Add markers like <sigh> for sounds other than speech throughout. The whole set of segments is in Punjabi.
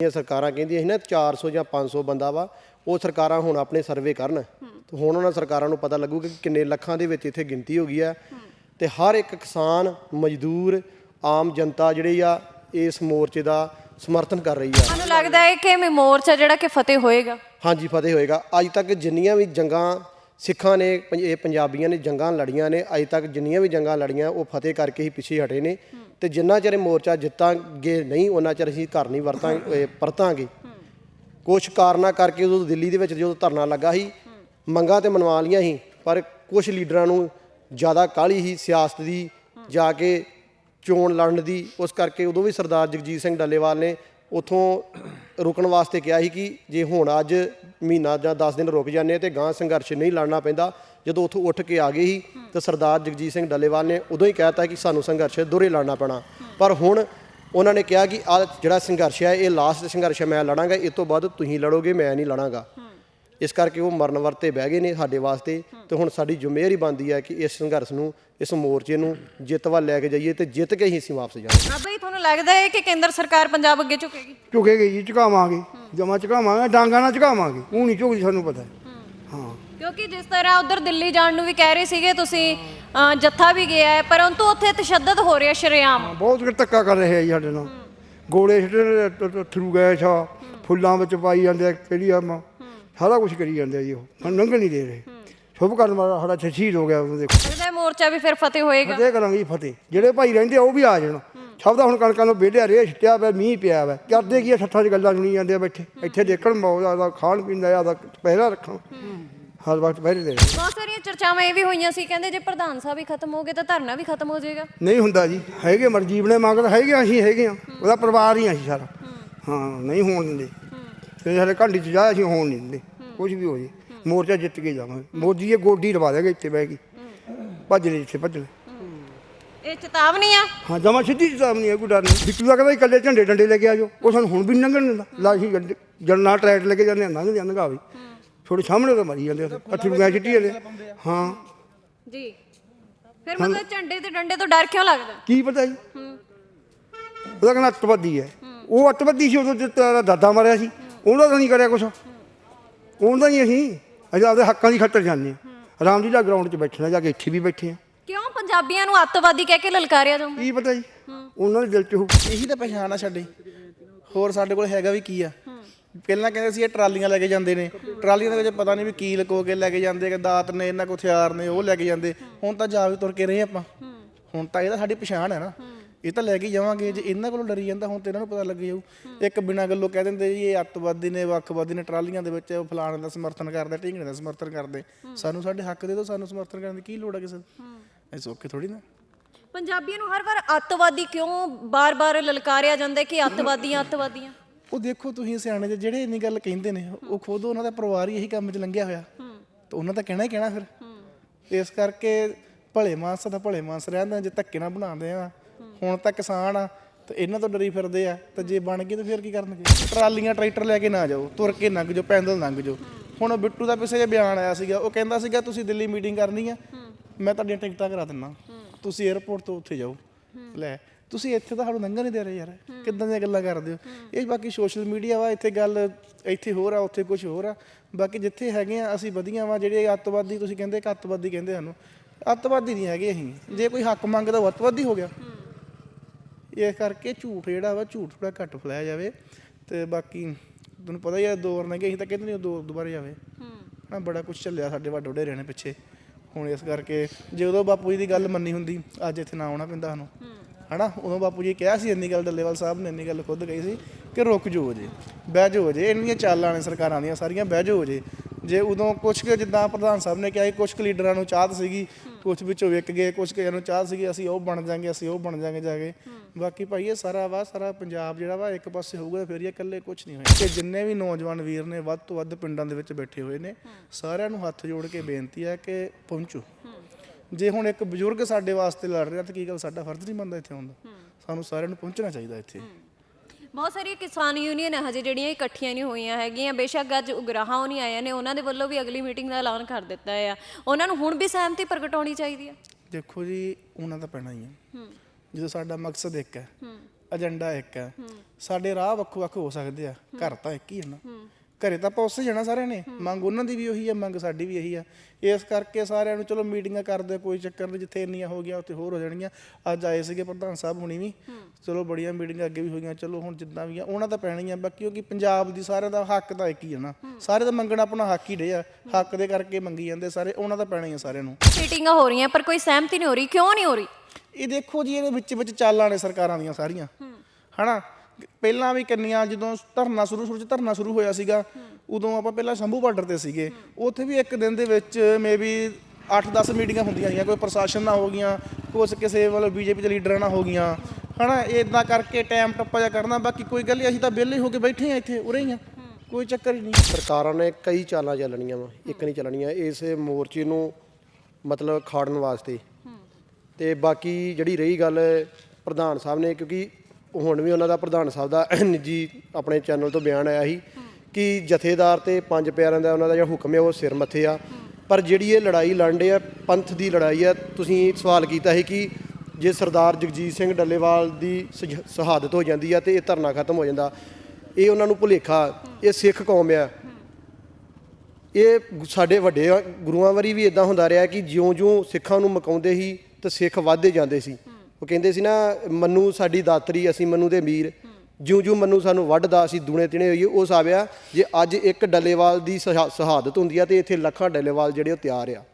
ਇਹ ਸਰਕਾਰਾਂ ਕਹਿੰਦੀਆਂ ਸੀ ਨਾ 400 ਜਾਂ 500 ਬੰਦਾ ਵਾ ਉਹ ਸਰਕਾਰਾਂ ਹੁਣ ਆਪਣੇ ਸਰਵੇ ਕਰਨ। ਤੇ ਹੁਣ ਉਹਨਾਂ ਸਰਕਾਰਾਂ ਨੂੰ ਪਤਾ ਲੱਗੂਗਾ ਕਿ ਕਿੰਨੇ ਲੱਖਾਂ ਦੇ ਵਿੱਚ ਇੱਥੇ ਗਿਣਤੀ ਹੋ ਗਈ ਆ। ਤੇ ਹਰ ਇੱਕ ਕਿਸਾਨ ਮਜ਼ਦੂਰ ਆਮ ਜਨਤਾ ਜਿਹੜੀ ਆ ਇਸ ਮੋਰਚੇ ਦਾ ਸਮਰਥਨ ਕਰ ਰਹੀ ਆ। ਤੁਹਾਨੂੰ ਲੱਗਦਾ ਹੈ ਕਿ ਇਹ ਮੋਰਚਾ ਜਿਹੜਾ ਕਿ ਫਤਿਹ ਹੋਏਗਾ? ਹਾਂਜੀ ਫਤਿਹ ਹੋਏਗਾ। ਅੱਜ ਤੱਕ ਜਿੰਨੀਆਂ ਵੀ ਜੰਗਾਂ ਸਿੱਖਾਂ ਨੇ ਇਹ ਪੰਜਾਬੀਆਂ ਨੇ ਜੰਗਾਂ ਲੜੀਆਂ ਨੇ ਅੱਜ ਤੱਕ ਜਿੰਨੀਆਂ ਵੀ ਜੰਗਾਂ ਲੜੀਆਂ ਉਹ ਫਤਿਹ ਕਰਕੇ ਹੀ ਪਿੱਛੇ ਹਟੇ ਨੇ। ਤੇ ਜਿੰਨਾ ਚਿਰ ਇਹ ਮੋਰਚਾ ਜਿੱਤਾਂਗੇ ਨਹੀਂ ਉਹਨਾਂ ਚਿਰ ਅਸੀਂ ਘਰ ਨਹੀਂ ਵਰਤਾਂ ਪਰਤਾਂਗੇ। ਕੁਝ ਕਾਰਨਾਂ ਕਰਕੇ ਉਦੋਂ ਦਿੱਲੀ ਦੇ ਵਿੱਚ ਜਦੋਂ ਧਰਨਾ ਲੱਗਾ ਸੀ, ਮੰਗਾਂ ਤੇ ਮਨਵਾ ਲੀਆਂ ਸੀ, ਪਰ ਕੁਝ ਲੀਡਰਾਂ ਨੂੰ ਜ਼ਿਆਦਾ ਕਾਹਲੀ ਸੀ ਸਿਆਸਤ ਦੀ, ਜਾ ਕੇ ਚੋਣ ਲੜਨ ਦੀ, ਉਸ ਕਰਕੇ ਉਦੋਂ ਵੀ ਸਰਦਾਰ ਜਗਜੀਤ ਸਿੰਘ ਡੱਲੇਵਾਲ ਨੇ ਉਥੋਂ ਰੁਕਣ ਵਾਸਤੇ ਕਿਹਾ ਸੀ ਕਿ ਜੇ ਹੁਣ ਅੱਜ ਮਹੀਨਾ ਜਾਂ 10 ਦਿਨ ਰੁਕ ਜਾਂਦੇ ਹਾਂ ਤੇ ਗਾਂ ਸੰਘਰਸ਼ ਨਹੀਂ ਲੜਨਾ ਪੈਂਦਾ। ਜਦੋਂ ਉਥੋਂ ਉੱਠ ਕੇ ਆ ਗਏ ਸੀ ਤਾਂ ਸਰਦਾਰ ਜਗਜੀਤ ਸਿੰਘ ਡੱਲੇਵਾਲ ਨੇ ਉਦੋਂ ਹੀ ਕਹਿਤਾ ਕਿ ਸਾਨੂੰ ਸੰਘਰਸ਼ ਦੋਹਰੇ ਲੜਨਾ ਪੈਣਾ। ਪਰ ਹੁਣ ਉਹਨਾਂ ਨੇ ਕਿਹਾ ਕਿ ਆ ਜਿਹੜਾ ਸੰਘਰਸ਼ ਹੈ, ਇਹ ਲਾਸਟ ਸੰਘਰਸ਼ ਹੈ, ਮੈਂ ਲੜਾਂਗਾ ਇਸ ਤੋਂ ਬਾਅਦ ਤੁਸੀਂ ਲੜੋਗੇ, ਮੈਂ ਨਹੀਂ ਲੜਾਂਗਾ। ਇਸ ਕਰਕੇ ਉਹ ਮਰਨ ਵਰਤੇ ਬਹਿ ਗਏ ਨੇ ਸਾਡੇ ਵਾਸਤੇ ਤੇ ਹੁਣ ਸਾਡੀ ਜ਼ਿੰਮੇਵਾਰੀ ਬਣਦੀ ਹੈ ਕਿ ਇਸ ਸੰਘਰਸ਼ ਨੂੰ ਇਸ ਮੋਰਚੇ ਨੂੰ ਜਿੱਤ ਵੱਲ ਲੈ ਕੇ ਜਾਈਏ ਤੇ ਜਿੱਤ ਕੇ ਹੀ ਅਸੀਂ ਵਾਪਸ ਜਾਵਾਂਗੇ। ਬਾਬਾ ਜੀ ਤੁਹਾਨੂੰ ਲੱਗਦਾ ਹੈ ਕਿ ਕੇਂਦਰ ਸਰਕਾਰ ਪੰਜਾਬ ਅੱਗੇ ਝੁਕੇਗੀ? ਝੁਕੇਗੀ ਜੀ ਝੁਕਾਵਾਂਗੇ। ਜਮਾ ਝੁਕਾਵਾਂਗੇ ਡਾਂਗਾ ਨਾਲ ਝੁਕਾਵਾਂਗੇ। ਉਹ ਨਹੀਂ ਝੁਕਦੀ ਸਾਨੂੰ ਪਤਾ। ਹੈ। ਹਾਂ। ਕਿਉਂਕਿ ਜਿਸ ਤਰ੍ਹਾਂ ਉਧਰ ਦਿੱਲੀ ਜਾਣ ਨੂੰ ਵੀ ਕਹਿ ਰਹੇ ਸੀਗੇ ਤੁਸੀਂ ਜੱਥਾ ਵੀ ਗਿਆ ਹੈ ਪਰੰਤੂ ਉੱਥੇ ਤਸ਼ੱਦਦ ਹੋ ਰਿਹਾ ਸ਼ਰੇਆਮ। ਬਹੁਤ ਧੱਕਾ ਕਰ ਰਹੇ ਆ ਜੀ ਸਾਡੇ ਨਾਲ। ਗੋਲੇ ਛੱਡੇ ਥਰੂ ਗਏ ਛਾ। ਫੁੱਲਾਂ ਵਿੱਚ ਪਾਈ ਜਾਂਦੇ ਕਿਹੜੀ ਆ ਸਾਰਾ ਕੁਝ ਕਰੀ ਜਾਂਦੇ ਆ ਜੀ ਉਹ। ਸਾਨੂੰ ਲੰਘਣ ਨਹੀਂ ਦੇ ਰਹੇ। ਸ਼ੁਭ ਕਰਨ ਵਾਲਾ ਸਾਡਾ ਇੱਥੇ ਸ਼ਹੀਦ ਹੋ ਗਿਆ ਉਹ ਦੇਖੋ ਲੱਗਦਾ ਹੈ ਮੋਰਚਾ ਵੀ ਫਿਰ ਫਤਿਹ ਹੋਏਗਾ। ਫਤਿਹ ਕਰਾਂਗੇ ਜੀ ਫਤਿਹ। ਜਿਹੜੇ ਭਾਈ ਰਹਿੰਦੇ ਆ ਉਹ ਵੀ ਆ ਜਾਣ। ਸਭ ਦਾ ਹੁਣ ਕਣਕਾਂ ਨੂੰ ਵਿਹੜਿਆ ਰੇ ਛਿੱਟਿਆ ਪਿਆ ਮੀਂਹ ਪਿਆ ਵਾ। ਕਰਦੇ ਕੀ ਆ ਸੱਥਾਂ 'ਚ ਗੱਲਾਂ ਸੁਣੀ ਜਾਂਦੇ ਆ ਬੈਠੇ। ਇੱਥੇ ਦੇਖਣ ਮੌਜ ਆਦਾ ਖਾਣ ਪੀਣ ਦਾ ਆਦਾ ਪਹਿਰਾ ਰੱਖਣ ਹਰ ਵਕਤ ਪਹਿਰੇ ਦੇ ਬਹੁਤ ਸਾਰੀਆਂ ਚਰਚਾਵਾਂ ਇਹ ਵੀ ਹੋਈਆਂ ਸੀ ਕਹਿੰਦੇ ਜੇ ਪ੍ਰਧਾਨ ਸਾਹਿਬ ਹੀ ਖਤਮ ਹੋ ਗਏ ਤਾਂ ਧਰਨਾ ਵੀ ਖਤਮ ਹੋ ਜਾਏਗਾ। ਨਹੀਂ ਹੁੰਦਾ ਜੀ। ਹੈਗੇ ਮਰਜੀਬ ਨੇ ਮੰਗ ਤਾਂ ਹੈਗੇ ਆ, ਅਸੀਂ ਹੈਗੇ ਆ। ਉਹਦਾ ਪਰਿਵਾਰ ਹੀ ਆ ਅਸੀਂ ਸਾਰਾ। ਹਾਂ ਨਹੀਂ ਹੋਣ ਦਿੰਦੇ। ਤੇ ਸਾਡੇ ਘੰਟੀ ਚ ਜਾ ਅਸੀਂ ਹੋਣ ਨਹੀਂ ਦਿੰਦੇ। ਕੁਝ ਵੀ ਹੋ ਜੇ ਮੋਰਚਾ ਜਿੱਤ ਕੇ ਜਾਵਾਂਗੇ। ਮੋਦੀ ਇਹ ਗੋਡੀ ਲਵਾ ਦੇਗਾ ਇੱਥੇ ਬਹਿ ਕੇ। ਭੱਜ ਲੈ ਜਿੱਥੇ ਭੱਜਣਾ ਇਹ ਚੇਤਾਵਨੀ ਆ? ਹਾਂ ਜਮਾ ਸਿੱਧੀ ਚੇਤਾਵਨੀ ਹੈ ਕੋਈ ਡਰ ਨਹੀਂ। ਬਿੱਟੂ ਦਾ ਕਹਿੰਦਾ ਇਕੱਲੇ ਝੰਡੇ ਡੰਡੇ ਲੈ ਕੇ ਆਜੋ ਉਹ ਸਾਨੂੰ ਹੁਣ ਵੀ ਨੀ ਲੰਘਣ ਦਿੰਦਾ। ਲਾਸ਼ੀ ਜੰਨਾ ਟਰੈਕਟ ਲੈ ਕੇ ਜਾਂਦੇ ਆ, ਲੰਘ ਜਾਂਦੇ ਵੀ ਥੋੜੇ ਸਾਹਮਣੇ ਤਾਂ ਮਰੀ ਜਾਂਦੇ ਆ। ਗਿਆ ਸਿੱਟੀ ਜਾਂਦੇ ਆ। ਹਾਂ। ਜੀ। ਫਿਰ ਮਤਲਬ ਝੰਡੇ ਤੇ ਡੰਡੇ ਤੋਂ ਡਰ ਕਿਉਂ ਲੱਗਦਾ? ਕੀ ਪਤਾ ਜੀ? ਉਹਦਾ ਕਹਿੰਦਾ ਅੱਤਵਾਦੀ ਹੈ। ਉਹ ਅੱਤਵਾਦੀ ਸੀ ਉਦੋਂ ਤੇ ਤੇਰਾ ਦਾਦਾ ਮਰਿਆ ਸੀ। ਉਹਦਾ ਤਾਂ ਨਹੀਂ ਕਰਿਆ ਕੁਛ। ਉਹਦਾ ਹੀ ਅਸੀਂ ਅਸੀਂ ਆਪਦੇ ਹੱਕਾਂ ਦੀ ਖਾਤਰ ਜਾਂਦੇ ਹਾਂ। ਰਾਮਲੀਲਾ ਗਰਾਊਂਡ 'ਚ ਬੈਠਣਾ ਜਾ ਕੇ ਇੱਥੇ ਵੀ ਬੈਠੇ ਆ। ਕਿਉਂ? ਪੰਜਾਬੀਆਂ ਨੂੰ ਅੱਤਵਾਦੀ ਕਹਿ ਕੇ ਲਲਕਾਰਿਆ ਜਾਂਦਾ ਕੀ ਪਤਾ ਜੀ? ਉਹਨਾਂ ਦੇ ਦਿਲ 'ਚ ਹੋ ਇਹੀ ਤਾਂ ਪਛਾਣ ਆ ਸਾਡੀ। ਹੋਰ ਸਾਡੇ ਕੋਲ ਹੈਗਾ ਵੀ ਕੀ ਆ? ਪਹਿਲਾਂ ਕਹਿੰਦੇ ਸੀ ਇਹ ਟਰਾਲੀਆਂ ਲੈ ਕੇ ਜਾਂਦੇ ਨੇ। ਟਰਾਲੀਆਂ ਦੇ ਵਿੱਚ ਪਤਾ ਨਹੀਂ ਵੀ ਕੀ ਲਕੋ ਕੇ ਲੈ ਕੇ ਜਾਂਦੇ ਕਿ ਦਾਤ ਨੇ ਇਹਨਾਂ ਕੋ ਹਥਿਆਰ ਨੇ ਉਹ ਲੈ ਕੇ ਜਾਂਦੇ। ਹੁਣ ਤਾਂ ਜਾ ਵੀ ਤੁਰ ਕੇ ਰਹੇ ਆਪਾਂ। ਹੁਣ ਤਾਂ ਇਹ ਤਾਂ ਸਾਡੀ ਪਛਾਣ ਹੈ ਨਾ। ਇਹ ਤਾਂ ਲੈ ਕੇ ਜਾਵਾਂਗੇ ਜੇ ਇਹਨਾਂ ਕੋਲੋਂ ਡਰੀ ਜਾਂਦਾ ਹੁਣ ਤੇ ਇਹਨਾਂ ਨੂੰ ਪਤਾ ਲੱਗ ਜਾਊ। ਇੱਕ ਬਿਨਾਂ ਗੱਲੋਂ ਕਹਿ ਦਿੰਦੇ ਜੀ ਇਹ ਅੱਤਵਾਦੀ ਨੇ ਵੱਖਵਾਦੀ ਨੇ ਟਰਾਲੀਆਂ ਦੇ ਵਿੱਚ ਫਲਾਣੇ ਦਾ ਸਮਰਥਨ ਕਰਦੇ ਢੀਂਗਣੇ ਦਾ ਸਮਰਥਨ ਕਰਦੇ। ਸਾਨੂੰ ਸਾਡੇ ਹੱਕ ਦੇ ਦਿਓ ਸਾਨੂੰ ਸਮਰਥਨ ਕਰਨ ਦੀ ਕੀ ਲੋੜ ਹੈ ਕਿਸੇ ਦੀ ਐ ਸੌਕੇ ਥੋੜੀ ਨਾ। ਪੰਜਾਬੀਆਂ ਨੂੰ ਹਰ ਵਾਰ ਅੱਤਵਾਦੀ ਕਿਉਂ ਬਾਰ-ਬਾਰ ਲਲਕਾਰਿਆ ਜਾਂਦਾ ਕਿ ਅੱਤਵਾਦੀਆਂ ਅੱਤਵਾਦੀਆਂ? ਉਹ ਦੇਖੋ ਤੁਸੀਂ ਸਿਆਣੇ ਜਿਹੇ ਜਿਹੜੇ ਇੰਨੀ ਗੱਲ ਕਹਿੰਦੇ ਨੇ ਉਹ ਖੁਦ ਉਹਨਾਂ ਦਾ ਪਰਿਵਾਰ ਹੀ ਇਹੀ ਕੰਮ 'ਚ ਲੰਘਿਆ ਹੋਇਆ। ਤਾਂ ਉਹਨਾਂ ਦਾ ਕਹਿਣਾ ਹੀ ਕਹਿਣਾ ਫਿਰ। ਇਸ ਕਰਕੇ ਭਲੇ ਮਾਨਸ ਦਾ ਭਲੇ ਮਾਨਸ ਰਹਿੰਦਾ ਜੇ ਧੱਕੇ ਨਾਲ ਬਣਾਉਂਦੇ ਆ ਹੁਣ ਤਾਂ ਕਿਸਾਨ ਆ, ਤੇ ਇਹਨਾਂ ਤੋਂ ਡਰੀ ਫਿਰਦੇ ਆ, ਤੇ ਜੇ ਬਣ ਗਏ ਤਾਂ ਫਿਰ ਕੀ ਕਰਨਗੇ? ਟਰਾਲੀਆਂ ਟਰੈਕਟਰ ਲੈ ਕੇ ਨਾ ਜਾਓ, ਤੁਰ ਕੇ ਲੰਘ ਜਾਓ, ਪੈਦਲ ਲੰਘ ਜਾਓ। ਹੁਣ ਬਿੱਟੂ ਦਾ ਪਿੱਛੇ ਜੇ ਬਿਆਨ ਆਇਆ ਸੀਗਾ, ਉਹ ਕਹਿੰਦਾ ਸੀਗਾ, ਤੁਸੀਂ ਦਿੱਲੀ ਮੀਟਿੰਗ ਕਰਨੀ ਆ, ਮੈਂ ਤੁਹਾਡੀਆਂ ਟਿਕਟਾਂ ਕਰਾ ਦਿੰਨਾ। ਤੁਸੀਂ 에어ਪੋਰਟ ਤੋਂ ਉੱਥੇ ਜਾਓ। ਲੈ, ਤੁਸੀਂ ਇੱਥੇ ਤਾਂ ਸਾਨੂੰ ਲੰਘਣ ਨਹੀਂ ਦੇ ਰਹੇ ਯਾਰ, ਕਿੱਦਾਂ ਦੀਆਂ ਗੱਲਾਂ ਕਰਦੇ ਹੋ? ਇਹ ਬਾਕੀ ਸੋਸ਼ਲ ਮੀਡੀਆ ਵਾ, ਇੱਥੇ ਗੱਲ ਇੱਥੇ ਹੋਰ ਆ, ਉੱਥੇ ਕੁਝ ਹੋਰ ਆ। ਬਾਕੀ ਜਿੱਥੇ ਹੈਗੇ ਆ, ਅਸੀਂ ਵਧੀਆ ਵਾ, ਜਿਹੜੇ ਅੱਤਵਾਦੀ ਤੁਸੀਂ ਕਹਿੰਦੇ ਕਿ ਅੱਤਵਾਦੀ ਕਹਿੰਦੇ ਸਾਨੂੰ, ਅੱਤਵਾਦੀ ਨਹੀਂ ਹੈਗੇ ਅਸੀਂ। ਜੇ ਕੋਈ ਹੱਕ ਮੰਗਦਾ, ਉਹ ਅੱਤਵਾਦੀ ਹੋ ਗਿਆ। ਇਸ ਕਰਕੇ ਝੂਠ ਜਿਹੜਾ ਵਾ ਝੂਠ ਥੋੜਾ ਘੱਟ ਫਲਾਇਆ ਜਾਵੇ ਤੇ ਬਾਕੀ ਤੁਹਾਨੂੰ ਪਤਾ ਹੀ ਆ ਦੌਰ ਨੇ ਕਿ ਅਸੀਂ ਤਾਂ ਕਹਿੰਦੇ ਨਹੀਂ ਦੌਰ ਦੁਬਾਰਾ ਜਾਵੇ। ਨਾ ਬੜਾ ਕੁਝ ਚੱਲਿਆ ਸਾਡੇ ਵੱਡ ਵਡੇਰਿਆਂ ਨੇ ਪਿੱਛੇ। ਹੁਣ ਇਸ ਕਰਕੇ ਜੇ ਉਦੋਂ ਬਾਪੂ ਜੀ ਦੀ ਗੱਲ ਮੰਨੀ ਹੁੰਦੀ ਅੱਜ ਇੱਥੇ ਨਾ ਆਉਣਾ ਪੈਂਦਾ ਸਾਨੂੰ। ਹਨਾ ਉਦੋਂ ਬਾਪੂ ਜੀ ਕਿਹਾ ਸੀ ਇੰਨੀ ਗੱਲ ਡੱਲੇਵਾਲ ਸਾਹਿਬ ਨੇ ਇੰਨੀ ਗੱਲ ਖੁਦ ਕਹੀ ਸੀ ਕਿ ਰੁਕ ਜਾਓ ਜੇ ਬਹਿ ਜਾਓ ਜੇ ਇੰਨੀਆਂ ਚਾਲਾਂ ਨੇ ਸਰਕਾਰਾਂ ਦੀਆਂ ਸਾਰੀਆਂ ਬਹਿ ਜਾਓ ਜੇ ਜੇ ਉਦੋਂ ਕੁਝ ਕੁ ਜਿੱਦਾਂ ਪ੍ਰਧਾਨ ਸਾਹਿਬ ਨੇ ਕਿਹਾ ਕਿ ਕੁਝ ਕੁ ਲੀਡਰਾਂ ਨੂੰ ਚਾਹਤ ਸੀਗੀ ਕੁਝ ਵਿੱਚੋਂ ਵਿਕ ਗਏ ਕੁਝ ਕੁ ਨੂੰ ਚਾਹਤ ਸੀਗੀ, ਅਸੀਂ ਉਹ ਬਣ ਜਾਾਂਗੇ, ਅਸੀਂ ਉਹ ਬਣ ਜਾਾਂਗੇ ਜਾ ਕੇ। ਬਾਕੀ ਭਾਈ ਇਹ ਸਾਰਾ ਵਾ, ਸਾਰਾ ਪੰਜਾਬ ਜਿਹੜਾ ਵਾ, ਇੱਕ ਪਾਸੇ ਹੋਊਗਾ ਫਿਰ ਇਹ ਇਕੱਲੇ ਕੁਝ ਨਹੀਂ ਹੋਇਆ ਤੇ ਜਿੰਨੇ ਵੀ ਨੌਜਵਾਨ ਵੀਰ ਨੇ, ਵੱਧ ਤੋਂ ਵੱਧ ਪਿੰਡਾਂ ਦੇ ਵਿੱਚ ਬੈਠੇ ਹੋਏ ਨੇ, ਸਾਰਿਆਂ ਨੂੰ ਹੱਥ ਜੋੜ ਕੇ ਬੇਨਤੀ ਹੈ ਕਿ ਪਹੁੰਚੋ। ਜੇ ਹੁਣ ਇੱਕ ਬਜ਼ੁਰਗ ਸਾਡੇ ਵਾਸਤੇ ਲੜ ਰਿਹਾ, ਤਾਂ ਕੀ ਗੱਲ ਸਾਡਾ ਫਰਜ਼ ਨਹੀਂ ਬਣਦਾ ਇੱਥੇ ਆਉਣ ਦਾ? ਸਾਨੂੰ ਸਾਰਿਆਂ ਨੂੰ ਪਹੁੰਚਣਾ ਚਾਹੀਦਾ ਇੱਥੇ। ਬਹੁਤ ਸਾਰੀਆਂ ਕਿਸਾਨ ਯੂਨੀਅਨ ਹੈ ਹਜੇ ਜਿਹੜੀਆਂ ਇਕੱਠੀਆਂ ਨਹੀਂ ਹੋਈਆਂ ਹੈਗੀਆਂ। ਬੇਸ਼ੱਕ ਅੱਜ ਉਗਰਾਹਾਂ ਨਹੀਂ ਆਏ ਨੇ ਉਹਨਾਂ ਦੇ ਵੱਲੋਂ ਵੀ ਅਗਲੀ ਮੀਟਿੰਗ ਦਾ ਐਲਾਨ ਕਰ ਦਿੱਤਾ ਹੈ ਉਹਨਾਂ ਨੂੰ ਹੁਣ ਵੀ ਸਹਿਮਤੀ ਪ੍ਰਗਟਾਉਣੀ ਚਾਹੀਦੀ ਹੈ ਦੇਖੋ ਜੀ ਉਹਨਾਂ ਦਾ ਪੈਣਾ ਹੀ ਹੈ। ਜਦੋਂ ਸਾਡਾ ਮਕਸਦ ਇੱਕ ਹੈ ਏਜੰਡਾ ਇੱਕ ਹੈ ਸਾਡੇ ਰਾਹ ਵੱਖੋ ਵੱਖ ਹੋ ਸਕਦੇ ਆ। ਘਰ ਤਾਂ ਇੱਕ ਹੀ ਹੈ ਨਾ। ਘਰੇ ਤਾਂ ਆਪਾਂ ਉਸੇ ਜਾਣਾ ਸਾਰਿਆਂ ਨੇ। ਮੰਗ ਉਹਨਾਂ ਦੀ ਵੀ ਉਹੀ ਹੈ ਮੰਗ ਸਾਡੀ ਵੀ ਇਹੀ ਆ। ਇਸ ਕਰਕੇ ਸਾਰਿਆਂ ਨੂੰ ਚਲੋ ਮੀਟਿੰਗਾਂ ਕਰਦੇ ਕੋਈ ਚੱਕਰ ਨਹੀਂ ਜਿੱਥੇ ਇੰਨੀਆਂ ਹੋ ਗਿਆ ਉੱਥੇ ਹੋਰ ਹੋ ਜਾਣਗੀਆਂ। ਅੱਜ ਆਏ ਸੀਗੇ ਪ੍ਰਧਾਨ ਸਾਹਿਬ ਹੁਣੀ ਵੀ। ਚਲੋ ਬੜੀਆਂ ਮੀਟਿੰਗਾਂ ਅੱਗੇ ਵੀ ਹੋਈਆਂ ਚਲੋ ਹੁਣ ਜਿੱਦਾਂ ਵੀ ਆ ਉਹਨਾਂ ਦਾ ਪੈਣੀ ਆ ਬਾਕੀ ਕਿਉਂਕਿ ਪੰਜਾਬ ਦੀ ਸਾਰਿਆਂ ਦਾ ਹੱਕ ਤਾਂ ਇੱਕ ਹੀ ਹੈ ਨਾ। ਸਾਰੇ ਦਾ ਮੰਗਣਾ ਆਪਣਾ ਹੱਕ ਹੀ ਡੇ ਆ ਹੱਕ ਦੇ ਕਰਕੇ ਮੰਗੀ ਜਾਂਦੇ ਸਾਰੇ ਉਹਨਾਂ ਦਾ ਪੈਣਾ ਹੀ ਆ ਸਾਰਿਆਂ ਨੂੰ। ਮੀਟਿੰਗਾਂ ਹੋ ਰਹੀਆਂ ਪਰ ਕੋਈ ਸਹਿਮਤੀ ਨਹੀਂ ਹੋ ਰਹੀ ਕਿਉਂ ਨਹੀਂ ਹੋ ਰਹੀ? ਇਹ ਦੇਖੋ ਜੀ ਇਹਦੇ ਵਿੱਚ ਵਿੱਚ ਚਾਲਾਂ ਨੇ ਸਰਕਾਰਾਂ ਦੀਆਂ ਸਾਰੀਆਂ। ਹਨਾ? ਪਹਿਲਾਂ ਵੀ ਕਿੰਨੀਆਂ ਜਦੋਂ ਧਰਨਾ ਸ਼ੁਰੂ ਸ਼ੁਰੂ ਚ ਧਰਨਾ ਸ਼ੁਰੂ ਹੋਇਆ ਸੀਗਾ, ਉਦੋਂ ਆਪਾਂ ਪਹਿਲਾਂ ਸ਼ੰਭੂ ਬਾਰਡਰ ਤੇ ਸੀਗੇ। ਉੱਥੇ ਵੀ ਇੱਕ ਦਿਨ ਦੇ ਵਿੱਚ ਮੇਬੀ 8-10 ਮੀਟਿੰਗਾਂ ਹੁੰਦੀਆਂ ਸੀਗੀਆਂ, ਕੋਈ ਪ੍ਰਸ਼ਾਸਨ ਨਾਲ ਹੋ ਗਈਆਂ ਕੁਝ ਕਿਸੇ ਵੱਲੋਂ ਬੀਜੇਪੀ ਦੇ ਲੀਡਰਾਂ ਨਾਲ ਹੋ ਗਈਆਂ। ਹਨਾ ਇਦਾਂ ਕਰਕੇ ਟਾਈਮ ਟੱਪਾ ਜਿਹਾ ਕਰਨਾ, ਬਾਕੀ ਕੋਈ ਗੱਲ ਨਹੀਂ, ਅਸੀਂ ਤਾਂ ਵਿਹਲੇ ਹੋ ਕੇ ਬੈਠੇ ਆ ਇੱਥੇ, ਉਰੇ ਹੀ ਆ ਕੋਈ ਚੱਕਰ ਹੀ ਨਹੀਂ। ਸਰਕਾਰਾਂ ਨੇ ਕਈ ਚਾਲਾਂ ਚੱਲਣੀਆਂ ਵਾ, ਇੱਕ ਨਹੀਂ ਚੱਲਣੀਆਂ, ਇਸ ਮੋਰਚੇ ਨੂੰ ਮਤਲਬ ਖਾੜਨ ਵਾਸਤੇ। ਤੇ ਬਾਕੀ ਜਿਹੜੀ ਰਹੀ ਗੱਲ ਪ੍ਰਧਾਨ ਸਾਹਿਬ ਨੇ, ਕਿਉਂਕਿ ਹੁਣ ਵੀ ਉਹਨਾਂ ਦਾ ਪ੍ਰਧਾਨ ਸਾਹਿਬ ਦਾ ਨਿੱਜੀ ਆਪਣੇ ਚੈਨਲ ਤੋਂ ਬਿਆਨ ਆਇਆ ਸੀ ਕਿ ਜਥੇਦਾਰ ਤੇ ਪੰਜ ਪਿਆਰਿਆਂ ਦਾ ਉਹਨਾਂ ਦਾ ਜਿਹੜਾ ਹੁਕਮ ਹੈ ਉਹ ਸਿਰ ਮੱਥੇ ਆ। ਪਰ ਜਿਹੜੀ ਇਹ ਲੜਾਈ ਲੜਦੇ ਆ, ਪੰਥ ਦੀ ਲੜਾਈ ਆ, ਤੁਸੀਂ ਸਵਾਲ ਕੀਤਾ ਸੀ ਕਿ ਜੇ ਸਰਦਾਰ ਜਗਜੀਤ ਸਿੰਘ ਡੱਲੇਵਾਲ ਦੀ ਸਜ- ਸ਼ਹਾਦਤ ਹੋ ਜਾਂਦੀ ਆ ਤੇ ਇਹ ਧਰਨਾ ਖਤਮ ਹੋ ਜਾਂਦਾ, ਇਹ ਉਹਨਾਂ ਨੂੰ ਭੁਲੇਖਾ, ਇਹ ਸਿੱਖ ਕੌਮ ਆ। ਇਹ ਗੁ- ਸਾਡੇ ਵੱਡੇ ਗੁਰੂਆਂ ਵਾਰੀ ਵੀ ਇਦਾਂ ਹੁੰਦਾ ਰਿਹਾ ਕਿ ਜਿਉਂ-ਜਿਉਂ ਸਿੱਖਾਂ ਨੂੰ ਮਕਾਉਂਦੇ ਸੀ ਤੇ ਸਿੱਖ ਵੱਧਦੇ ਜਾਂਦੇ ਸੀ। ਉਹ ਕਹਿੰਦੇ ਸੀ ਨਾ, ਮੰਨੂ ਸਾਡੀ ਦਾਤਰੀ, ਅਸੀਂ ਮੰਨੂ ਦੇ ਮੀਰ ਜਿਉਂ-ਜਿਉਂ ਮੰਨੂ ਸਾਨੂੰ ਵੱਢਦਾ, ਅਸੀਂ ਦੂਣੇ ਤਿਣੇ ਹੋਈਏ, ਉਹ ਸਾਬਿਆ ਜੇ ਅੱਜ ਇੱਕ ਡੱਲੇਵਾਲ ਦੀ ਸ਼ਹਾ- ਸ਼ਹਾਦਤ ਹੁੰਦੀ ਆ ਤੇ ਇੱਥੇ ਲੱਖਾਂ ਡੱਲੇਵਾਲ ਜਿਹੜੇ ਉਹ ਤਿਆਰ ਆ।